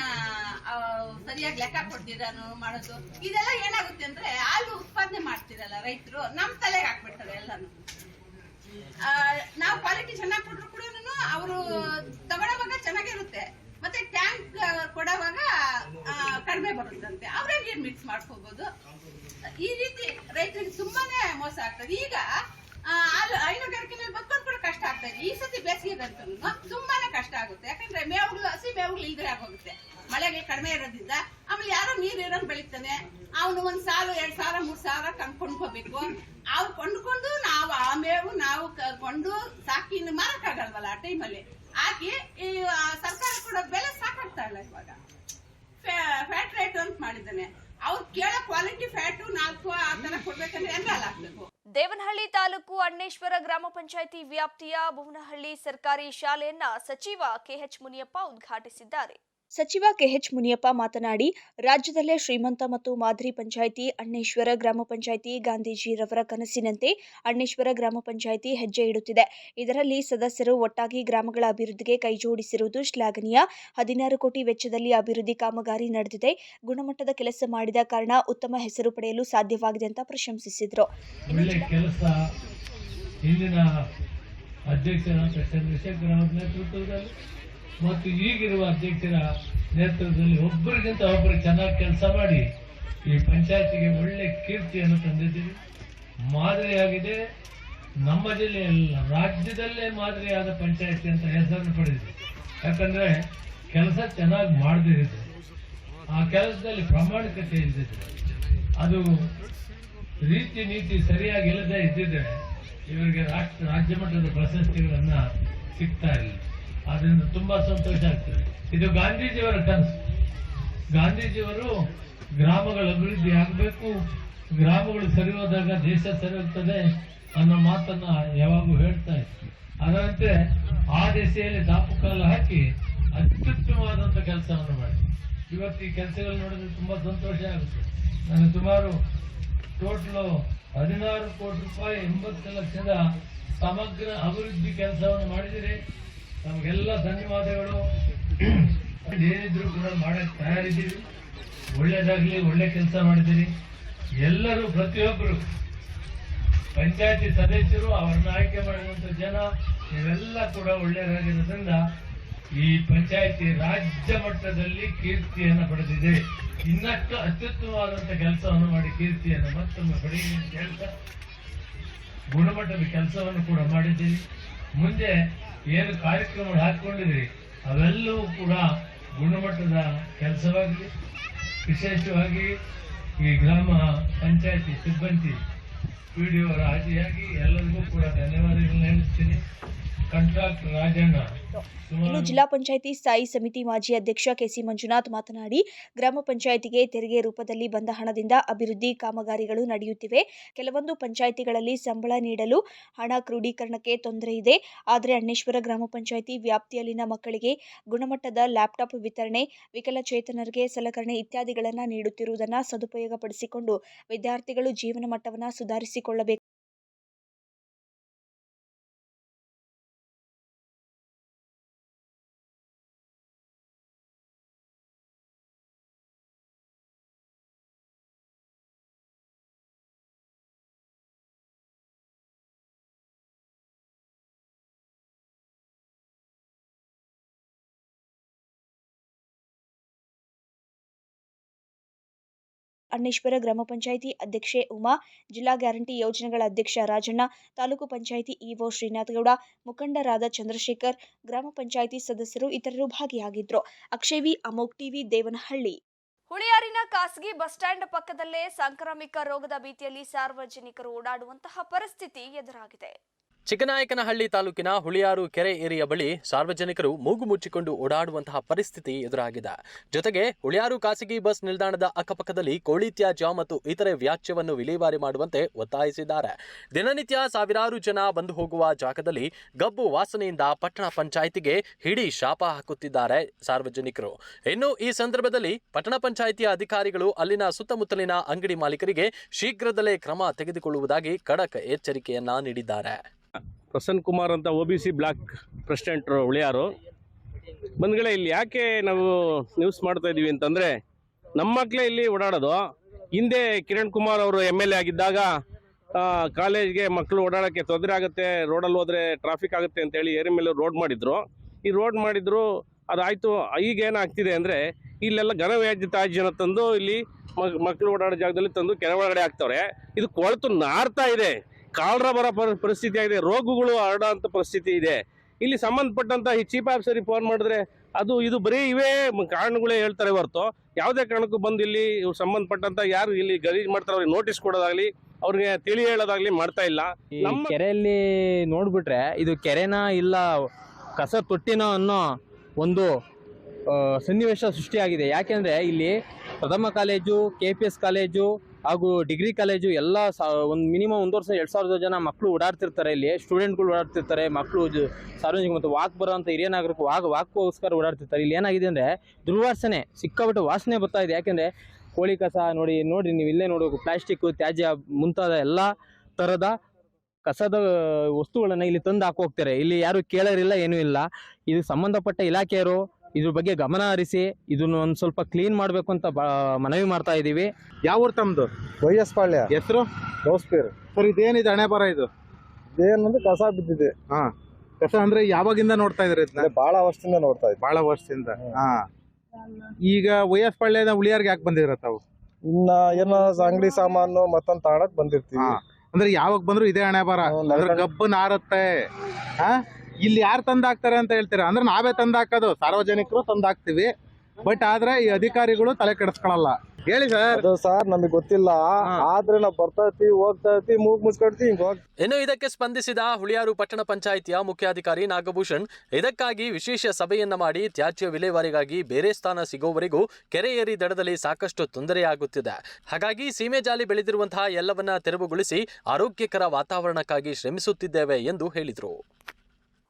ಸರಿಯಾಗಿ ಲೆಕ್ಕ ಕೊಡ್ತಿದ್ದಾನು ಮಾಡೋದು. ಇದೆಲ್ಲ ಏನಾಗುತ್ತೆ ಅಂದ್ರೆ ಹಾಲು ಉತ್ಪಾದನೆ ಮಾಡ್ತಿರಲ್ಲ ರೈತರು, ನಮ್ ತಲೆಗೆ ಹಾಕ್ಬಿಡ್ತಾರೆ ಎಲ್ಲಾನು. ನಾವು ಕ್ವಾಲಿಟಿ ಚೆನ್ನಾಗಿ ಕೊಟ್ಟರು ಕೂಡ ಅವರು ತಗೊಳ್ಳೋವಾಗ ಚೆನ್ನಾಗಿರುತ್ತೆ. ಮತ್ತೆ ಟ್ಯಾಂಕ್ ಕೊಡೋವಾಗ ಕಡಿಮೆ ಬರುತ್ತಂತೆ. ಅವ್ರಿಗೆ ಏನ್ ಮಿಕ್ಸ್ ಮಾಡ್ಕೋಬಹುದು ಈ ರೀತಿ ರೈತರಿಗೆ ತುಂಬಾನೇ ಮೋಸ ಆಗ್ತದೆ. ಈಗ ಆ, ಹೈನುಗಾರಿಕೆ ಮೇಲೆ ಕೂಡ ಕಷ್ಟ ಆಗ್ತದೆ ಈ ಸತಿ ಬೇಸಿಗೆಗಂತೂ ತುಂಬಾನೇ ಕಷ್ಟ ಆಗುತ್ತೆ. ಯಾಕಂದ್ರೆ ಮೇವುಗಳು ಹಸಿ ಮೇವುಗಳು ಇಲ್ದ್ರೆ ಆಗೋಗುತ್ತೆ. ಮಳೆಗೆ ಕಡಿಮೆ ಇರೋದ್ರಿಂದ ಆಮೇಲೆ ಯಾರೋ ನೀರು ಇರೋನ್ ಬೆಳಿತಾನೆ. ಅವನು ಒಂದ್ ಸಾಲು ಎರಡ್ ಸಾವಿರ ಮೂರ್ ಸಾವಿರ ಕೊಂಡ್ಕೋಬೇಕು ಅವ್ರು ಕೊಂಡ್ಕೊಂಡು ನಾವು ಆ ಮೇವು ನಾವು ಕೊಂಡು ಸಾಕಿ ಮಾರಕ್ಕಾಗಲ್ವಲ್ಲ ಆ ಟೈಮಲ್ಲಿ ಹಾಕಿ ಈ ಸರ್ಕಾರ ಕೂಡ ಬೆಲೆ ಸಾಕಾಗ್ತಾ ಇಲ್ಲ ಇವಾಗ. ಫ್ಯಾಟ್ ರೇಟ್ ಅಂತ ಮಾಡಿದ್ದಾನೆ. ಅವ್ರು ದೇವನಹಳ್ಳಿ ತಾಲೂಕು ಅಣ್ಣೇಶ್ವರ ಗ್ರಾಮ ಪಂಚಾಯಿತಿ ವ್ಯಾಪ್ತಿಯ ಭುವನಹಳ್ಳಿ ಸರ್ಕಾರಿ ಶಾಲೆಯನ್ನ ಸಚಿವ ಕೆಎಚ್ ಮುನಿಯಪ್ಪ ಉದ್ಘಾಟಿಸಿದ್ದಾರೆ. ಸಚಿವ ಕೆಎಚ್ ಮುನಿಯಪ್ಪ ಮಾತನಾಡಿ, ರಾಜ್ಯದಲ್ಲೇ ಶ್ರೀಮಂತ ಮತ್ತು ಮಾದರಿ ಪಂಚಾಯಿತಿ ಅಣ್ಣೇಶ್ವರ ಗ್ರಾಮ ಪಂಚಾಯಿತಿ ಗಾಂಧೀಜಿರವರ ಕನಸಿನಂತೆ ಅಣ್ಣೇಶ್ವರ ಗ್ರಾಮ ಪಂಚಾಯಿತಿ ಹೆಜ್ಜೆ ಇಡುತ್ತಿದೆ. ಇದರಲ್ಲಿ ಸದಸ್ಯರು ಒಟ್ಟಾಗಿ ಗ್ರಾಮಗಳ ಅಭಿವೃದ್ಧಿಗೆ ಕೈಜೋಡಿಸಿರುವುದು ಶ್ಲಾಘನೀಯ. ಹದಿನಾರು ಕೋಟಿ ವೆಚ್ಚದಲ್ಲಿ ಅಭಿವೃದ್ಧಿ ಕಾಮಗಾರಿ ನಡೆದಿದೆ. ಗುಣಮಟ್ಟದ ಕೆಲಸ ಮಾಡಿದ ಕಾರಣ ಉತ್ತಮ ಹೆಸರು ಪಡೆಯಲು ಸಾಧ್ಯವಾಗಿದೆ ಅಂತ ಪ್ರಶಂಸಿಸಿದರು. ಮತ್ತು ಈಗಿರುವ ಅಧ್ಯಕ್ಷರ ನೇತೃತ್ವದಲ್ಲಿ ಒಬ್ಬರಿಗಿಂತ ಒಬ್ಬರು ಚೆನ್ನಾಗಿ ಕೆಲಸ ಮಾಡಿ ಈ ಪಂಚಾಯತಿಗೆ ಒಳ್ಳೆ ಕೀರ್ತಿಯನ್ನು ತಂದಿದ್ದೀರಿ ಮಾದರಿಯಾಗಿದೆ. ನಮ್ಮ ಜಿಲ್ಲೆಯಲ್ಲ ರಾಜ್ಯದಲ್ಲೇ ಮಾದರಿಯಾದ ಪಂಚಾಯತಿ ಅಂತ ಹೆಸರನ್ನು ಪಡೆದಿದೆ. ಯಾಕಂದ್ರೆ ಕೆಲಸ ಚೆನ್ನಾಗಿ ಮಾಡದಿರಿದೆ ಆ ಕೆಲಸದಲ್ಲಿ ಪ್ರಾಮಾಣಿಕತೆ ಇದ್ದಿದೆ ಅದು ರೀತಿ ನೀತಿ ಸರಿಯಾಗಿ ಇಲ್ಲದೆ ಇದ್ದಿದ್ರೆ, ಇವರಿಗೆ ರಾಷ್ಟ್ರ, ರಾಜ್ಯ ಮಟ್ಟದ ಪ್ರಶಸ್ತಿಗಳನ್ನ ಸಿಗ್ತಾ ಇಲ್ಲ. ಆದ್ರಿಂದ ತುಂಬಾ ಸಂತೋಷ ಆಗ್ತದೆ. ಇದು ಗಾಂಧೀಜಿಯವರ ಕನಸು. ಗಾಂಧೀಜಿಯವರು ಗ್ರಾಮಗಳ ಅಭಿವೃದ್ಧಿ ಆಗಬೇಕು. ಗ್ರಾಮಗಳು ಸರಿ ಹೋದಾಗ ದೇಶ ಸರಿ ಹೋಗ್ತದೆ ಅನ್ನೋ ಮಾತನ್ನ ಯಾವಾಗೂ ಹೇಳ್ತಾ ಇತ್ತು ಅದರಂತೆ ಆ ದಿಸೆಯಲ್ಲಿ ದಾಪುಕಾಲ ಹಾಕಿ ಅತ್ಯುತ್ತಮವಾದಂತ ಕೆಲಸವನ್ನು ಮಾಡಿ ಇವತ್ತು ಈ ಕೆಲಸಗಳು ನೋಡಿದ್ರೆ ತುಂಬಾ ಸಂತೋಷ ಆಗುತ್ತೆ. ನಾನು ಸುಮಾರು ಟೋಟಲ್ ಹದಿನಾರು ಕೋಟಿ ರೂಪಾಯಿ, ಎಂಬತ್ತು ಲಕ್ಷದ ಸಮಗ್ರ ಅಭಿವೃದ್ಧಿ ಕೆಲಸವನ್ನು ಮಾಡಿದಿರಿ ನಮಗೆಲ್ಲ ಧನ್ಯವಾದಗಳು. ಏನಿದ್ರು ಕೂಡ ಮಾಡಕ್ಕೆ ತಯಾರಿದ್ದೀವಿ ಒಳ್ಳೇದಾಗ್ಲಿ, ಒಳ್ಳೆ ಕೆಲಸ ಮಾಡಿದ್ದೀರಿ. ಎಲ್ಲರೂ ಪ್ರತಿಯೊಬ್ಬರು ಪಂಚಾಯತಿ ಸದಸ್ಯರು, ಅವರನ್ನ ಆಯ್ಕೆ ಮಾಡುವಂತ ಜನ ಇವೆಲ್ಲ ಕೂಡ ಒಳ್ಳೆಯದಾಗಿರೋದ್ರಿಂದ ಈ ಪಂಚಾಯತಿ ರಾಜ್ಯ ಮಟ್ಟದಲ್ಲಿ ಕೀರ್ತಿಯನ್ನು ಪಡೆದಿದೆ. ಇನ್ನಷ್ಟು ಅತ್ಯುತ್ತಮವಾದಂತ ಕೆಲಸವನ್ನು ಮಾಡಿ ಕೀರ್ತಿಯನ್ನು ಮತ್ತೊಮ್ಮೆ ಪಡೆಯಲಿ ಅಂತ ಹೇಳ್ತಾ ಗುಣಮಟ್ಟದ ಕೆಲಸವನ್ನು ಕೂಡ ಮಾಡಿದ್ದೀರಿ. ಮುಂದೆ ಏನು ಕಾರ್ಯಕ್ರಮಗಳು ಹಾಕೊಂಡಿದ್ರಿ ಅವೆಲ್ಲವೂ ಕೂಡ ಗುಣಮಟ್ಟದ ಕೆಲಸವಾಗಲಿ ವಿಶೇಷವಾಗಿ ಈ ಗ್ರಾಮ ಪಂಚಾಯತಿ ಸಿಬ್ಬಂದಿ ಪಿ ಡಿ ಒ ರಾಜಿಯಾಗಿ ಎಲ್ಲರಿಗೂ ಕೂಡ ಧನ್ಯವಾದಗಳನ್ನ ಹೇಳ್ತೀನಿ. ಇನ್ನು ಜಿಲ್ಲಾ ಪಂಚಾಯಿತಿ ಸ್ಥಾಯಿ ಸಮಿತಿ ಮಾಜಿ ಅಧ್ಯಕ್ಷ ಕೆಸಿ ಮಂಜುನಾಥ್ ಮಾತನಾಡಿ, ಗ್ರಾಮ ಪಂಚಾಯಿತಿಗೆ ತೆರಿಗೆ ರೂಪದಲ್ಲಿ ಬಂದ ಹಣದಿಂದ ಅಭಿವೃದ್ಧಿ ಕಾಮಗಾರಿಗಳು ನಡೆಯುತ್ತಿವೆ. ಕೆಲವೊಂದು ಪಂಚಾಯಿತಿಗಳಲ್ಲಿ ಸಂಬಳ ನೀಡಲು ಹಣ ಕ್ರೋಢೀಕರಣಕ್ಕೆ ತೊಂದರೆ ಇದೆ. ಆದರೆ ಅಣ್ಣೇಶ್ವರ ಗ್ರಾಮ ಪಂಚಾಯಿತಿ ವ್ಯಾಪ್ತಿಯಲ್ಲಿನ ಮಕ್ಕಳಿಗೆ ಗುಣಮಟ್ಟದ ಲ್ಯಾಪ್ಟಾಪ್ ವಿತರಣೆ, ವಿಕಲಚೇತನರಿಗೆ ಸಲಕರಣೆ ಇತ್ಯಾದಿಗಳನ್ನು ನೀಡುತ್ತಿರುವುದನ್ನು ಸದುಪಯೋಗಪಡಿಸಿಕೊಂಡು ವಿದ್ಯಾರ್ಥಿಗಳು ಜೀವನ ಮಟ್ಟವನ್ನು ಸುಧಾರಿಸಿಕೊಳ್ಳಬೇಕು. ಅಣ್ಣೇಶ್ವರ ಗ್ರಾಮ ಪಂಚಾಯಿತಿ ಅಧ್ಯಕ್ಷೆ ಉಮಾ, ಜಿಲ್ಲಾ ಗ್ಯಾರಂಟಿ ಯೋಜನೆಗಳ ಅಧ್ಯಕ್ಷ ರಾಜಣ್ಣ, ತಾಲೂಕು ಪಂಚಾಯಿತಿ ಇಒ ಶ್ರೀನಾಥಗೌಡ, ಮುಖಂಡರಾದ ಚಂದ್ರಶೇಖರ್, ಗ್ರಾಮ ಪಂಚಾಯಿತಿ ಸದಸ್ಯರು ಇತರರು ಭಾಗಿಯಾಗಿದ್ದರು ಅಕ್ಷಯ್ ವಿ ಅಮೋಕ್ ಟಿವಿ, ದೇವನಹಳ್ಳಿ. ಹುಳಿಯಾರಿನ ಖಾಸಗಿ ಬಸ್ ಸ್ಟ್ಯಾಂಡ್ ಪಕ್ಕದಲ್ಲೇ ಸಾಂಕ್ರಾಮಿಕ ರೋಗದ ಭೀತಿಯಲ್ಲಿ ಸಾರ್ವಜನಿಕರು ಓಡಾಡುವಂತಹ ಪರಿಸ್ಥಿತಿ ಎದುರಾಗಿದೆ. ಚಿಕ್ಕನಾಯಕನಹಳ್ಳಿ ತಾಲೂಕಿನ ಹುಳಿಯಾರು ಕೆರೆ ಏರಿಯ ಬಳಿ ಸಾರ್ವಜನಿಕರು ಮೂಗು ಮುಚ್ಚಿಕೊಂಡು ಓಡಾಡುವಂತಹ ಪರಿಸ್ಥಿತಿ ಎದುರಾಗಿದೆ. ಜೊತೆಗೆ ಹುಳಿಯಾರು ಖಾಸಗಿ ಬಸ್ ನಿಲ್ದಾಣದ ಅಕ್ಕಪಕ್ಕದಲ್ಲಿ ಕೋಳಿ ತ್ಯಾಜ್ಯ ಮತ್ತು ಇತರೆ ವ್ಯಾಜ್ಯವನ್ನು ವಿಲೇವಾರಿ ಮಾಡುವಂತೆ ಒತ್ತಾಯಿಸಿದ್ದಾರೆ. ದಿನನಿತ್ಯ ಸಾವಿರಾರು ಜನ ಬಂದು ಹೋಗುವ ಜಾಗದಲ್ಲಿ ಗಬ್ಬು ವಾಸನೆಯಿಂದ ಪಟ್ಟಣ ಪಂಚಾಯಿತಿಗೆ ಹಿಡಿ ಶಾಪ ಹಾಕುತ್ತಿದ್ದಾರೆ ಸಾರ್ವಜನಿಕರು. ಇನ್ನು ಈ ಸಂದರ್ಭದಲ್ಲಿ ಪಟ್ಟಣ ಪಂಚಾಯಿತಿಯ ಅಧಿಕಾರಿಗಳು ಅಲ್ಲಿನ ಸುತ್ತಮುತ್ತಲಿನ ಅಂಗಡಿ ಮಾಲೀಕರಿಗೆ ಶೀಘ್ರದಲ್ಲೇ ಕ್ರಮ ತೆಗೆದುಕೊಳ್ಳುವುದಾಗಿ ಖಡಕ್ ಎಚ್ಚರಿಕೆಯನ್ನ ನೀಡಿದ್ದಾರೆ. ಪ್ರಸನ್ನ ಕುಮಾರ್ ಅಂತ ಒ ಬಿ ಸಿ ಬ್ಲಾಕ್ ಪ್ರೆಸಿಡೆಂಟ್ರು ಉಳಿಯಾರು ಬಂದ್ಗಳೇ ಇಲ್ಲಿ ಯಾಕೆ ನಾವು ನ್ಯೂಸ್ ಮಾಡ್ತಾ ಇದೀವಿ ಅಂತಂದರೆ, ನಮ್ಮ ಮಕ್ಕಳೇ ಇಲ್ಲಿ ಓಡಾಡೋದು. ಹಿಂದೆ ಕಿರಣ್ ಕುಮಾರ್ ಅವರು ಎಂ ಎಲ್ ಎ ಆಗಿದ್ದಾಗ ಕಾಲೇಜ್ಗೆ ಮಕ್ಕಳು ಓಡಾಡೋಕ್ಕೆ ತೊಂದರೆ ಆಗುತ್ತೆ, ರೋಡಲ್ಲಿ ಹೋದರೆ ಟ್ರಾಫಿಕ್ ಆಗುತ್ತೆ ಅಂತೇಳಿ ಏರಿ ಮೇಲೆ ರೋಡ್ ಮಾಡಿದ್ರು. ಈ ರೋಡ್ ಮಾಡಿದ್ರು, ಅದಾಯಿತು. ಈಗ ಏನಾಗ್ತಿದೆ ಅಂದ್ರೆ, ಇಲ್ಲೆಲ್ಲ ಘನವ್ಯಾಜ್ಯ ತಾಜ್ಯನ ತಂದು ಇಲ್ಲಿ ಮಕ್- ಮಕ್ಕಳು ಓಡಾಡೋ ಜಾಗದಲ್ಲಿ ತಂದು ಕೆರೆ ಒಳಗಡೆ ಹಾಕ್ತವ್ರೆ. ಇದು ಕೊಳತು ನಾರ್ತಾ ಇದೆ. ಕಾಲ್ರ ಬರೋ ಪರಿ- ಪರಿಸ್ಥಿತಿ ಆಗಿದೆ. ರೋಗಗಳು ಹರಡೋಂಥ ಪರಿಸ್ಥಿತಿ ಇದೆ. ಇಲ್ಲಿ ಸಂಬಂಧಪಟ್ಟಂತ ಈ ಚೀಫ್ ಆಫೀಸರಿಗೆ ಫೋನ್ ಮಾಡಿದ್ರೆ ಅದು ಇದು ಬರೀ ಇವೇ ಕಾರಣಗಳೇ ಹೇಳ್ತಾರೆ ಹೊರತು. ಯಾವುದೇ ಕಾರಣಕ್ಕೂ ಬಂದು ಇಲ್ಲಿ ಇವ್ರು ಸಂಬಂಧಪಟ್ಟಂತ ಯಾರು ಇಲ್ಲಿ ಗಲೀಜ್ ಮಾಡ್ತಾರೆ ಅವ್ರಿಗೆ ನೋಟಿಸ್ ಕೊಡೋದಾಗ್ಲಿ ಅವ್ರಿಗೆ ತಿಳಿ ಹೇಳೋದಾಗ್ಲಿ ಮಾಡ್ತಾ ಇಲ್ಲ. ನಮ್ಮ ಕೆರೆಯಲ್ಲಿ ನೋಡ್ಬಿಟ್ರೆ ಇದು ಕೆರೆನ ಇಲ್ಲ ಕಸ ತೊಟ್ಟಿನೋ ಅನ್ನೋ ಒಂದು ಸನ್ನಿವೇಶ ಸೃಷ್ಟಿಯಾಗಿದೆ. ಯಾಕೆಂದ್ರೆ ಇಲ್ಲಿ ಪ್ರಥಮ college K P S college ಹಾಗೂ ಡಿಗ್ರಿ ಕಾಲೇಜು ಎಲ್ಲ ಒಂದು ಮಿನಿಮಮ್ ಒಂದು ವರ್ಷ ಎರಡು ಸಾವಿರದ ಜನ ಮಕ್ಕಳು ಓಡಾಡ್ತಿರ್ತಾರೆ ಇಲ್ಲಿ. ಸ್ಟೂಡೆಂಟ್ಗಳು ಓಡಾಡ್ತಿರ್ತಾರೆ ಮಕ್ಕಳು ಸಾರ್ವಜನಿಕ ಮತ್ತು ವಾಕ್ ಬರೋಂಥ ಹಿರಿಯ ನಾಗರಿಕರು ವಾಕ್ ವಾಕ್ಗೋಸ್ಕರ ಓಡಾಡ್ತಿರ್ತಾರೆ. ಇಲ್ಲಿ ಏನಾಗಿದೆ ಅಂದರೆ ದುರ್ವಾಸನೆ ಸಿಕ್ಕಾಬಿಟ್ಟು ವಾಸನೆ ಬರ್ತಾ ಇದೆ. ಯಾಕೆಂದರೆ ಕೋಳಿ ಕಸ ನೋಡಿ ನೋಡಿ ನೀವು ಇಲ್ಲೇ ನೋಡಬೇಕು. ಪ್ಲಾಸ್ಟಿಕ್ಕು ತ್ಯಾಜ್ಯ ಮುಂತಾದ ಎಲ್ಲ ಥರದ ಕಸದ ವಸ್ತುಗಳನ್ನು ಇಲ್ಲಿ ತಂದು ಹಾಕೋಗ್ತಾರೆ ಇಲ್ಲಿ ಯಾರು ಕೇಳೋರಿಲ್ಲ, ಏನೂ ಇಲ್ಲ. ಇದು ಸಂಬಂಧಪಟ್ಟ ಇಲಾಖೆಯವರು ಇದ್ರ ಬಗ್ಗೆ ಗಮನ ಹರಿಸಿ ಇದನ್ನ ಒಂದ್ ಸ್ವಲ್ಪ ಕ್ಲೀನ್ ಮಾಡಬೇಕು ಅಂತ ಬಾ ಮನವಿ ಮಾಡ್ತಾ ಇದೀವಿ. ಯಾವ ಊರು ತಮ್ದು? ವೈಎಸ್ ಪಾಳ್ಯ. ಹೆಸರು? ದೋಸ್ಪೇರ್ ಸರ್ ಇದೇನಿದೆ ಹಣೆ ಬರ ಇದು? ಏನಂದ್ರೆ ಕಸ ಬಿದ್ದಿದೆ. ಹಾ. ಕಸ ಅಂದ್ರೆ ಯಾವಾಗಿಂದ ನೋಡ್ತಾ ಇದ್ರಿ ಇದನ್ನ? ಬಹಳ ವರ್ಷದಿಂದ ನೋಡ್ತಾ ಇದ್ವಿ. ಬಹಳ ವರ್ಷದಿಂದ. ಹಾ. ಈಗ ವೈ ಎಸ್ ಪಾಳ್ಯದ ಉಳಿಯಾರ್ಗೆ ಯಾಕೆ ಬಂದಿದ್ರ ತಾವು? ಇನ್ನ ಏನೋ ಅಂಗಡಿ ಸಾಮಾನು ಮತ್ತೊಂದ್ ತಗೊಳಕ್ ಬಂದಿರ್ತೀವಿ. ಹಾ. ಅಂದ್ರೆ ಯಾವಾಗ ಬಂದ್ರು ಇದೇ ಹಣೆ ಬರ? ಗಬ್ಬನ್ ಆರತ್ತೆ ನಡ್ಕೊಂಡ್- ಗಬ್ಬು ನಾರತ್ತೆ. ಹಾ? ಇಲ್ಲಿ ಯಾರು ತಂದಾಕ್ತಾರೆ ಅಂತ ಹೇಳ್ತೀರಾ? ಅಂದ್ರೆ ನಾವೇ ತಂದಾಕೋದು ಸಾರ್ವಜನಿಕರು ತಂದಾಕ್ತೀವಿ ಬಟ್ ಆದ್ರೆ ಈ ಅಧಿಕಾರಿಗಳು ತಲೆ ಕೆಡಿಸ್ಕೊಳಲ್ಲ. ಹೇಳಿ ಸರ್. ಅದು ಸರ್ ನಮಗೆ ಗೊತ್ತಿಲ್ಲ. ಆದ್ರೆ ನಾವು ಬರ್ತಾ ಇರ್ತೀವಿ ಹೋಗ್ತಾ ಇರ್ತೀವಿ ಮೂಗ್ ಮುಚ್ಕೊಡ್ತೀವಿ ಹಿಂಗ್ ಇನ್ನು ಇದಕ್ಕೆ ಸ್ಪಂದಿಸಿದ ಹುಳಿಯಾರು ಪಟ್ಟಣ ಪಂಚಾಯಿತಿಯ ಮುಖ್ಯಾಧಿಕಾರಿ ನಾಗಭೂಷಣ್ ಇದಕ್ಕಾಗಿ ವಿಶೇಷ ಸಭೆಯನ್ನ ಮಾಡಿ ತ್ಯಾಜ್ಯ ವಿಲೇವಾರಿಗಾಗಿ ಬೇರೆ ಸ್ಥಾನ ಸಿಗೋವರೆಗೂ ಕೆರೆ ಏರಿ ದಡದಲ್ಲಿ ಸಾಕಷ್ಟು ತೊಂದರೆಯಾಗುತ್ತಿದೆ. ಹಾಗಾಗಿ ಸೀಮೆ ಜಾಲಿ ಬೆಳೆದಿರುವಂತಹ ಎಲ್ಲವನ್ನ ತೆರವುಗೊಳಿಸಿ ಆರೋಗ್ಯಕರ ವಾತಾವರಣಕ್ಕಾಗಿ ಶ್ರಮಿಸುತ್ತಿದ್ದೇವೆ ಎಂದು ಹೇಳಿದರು.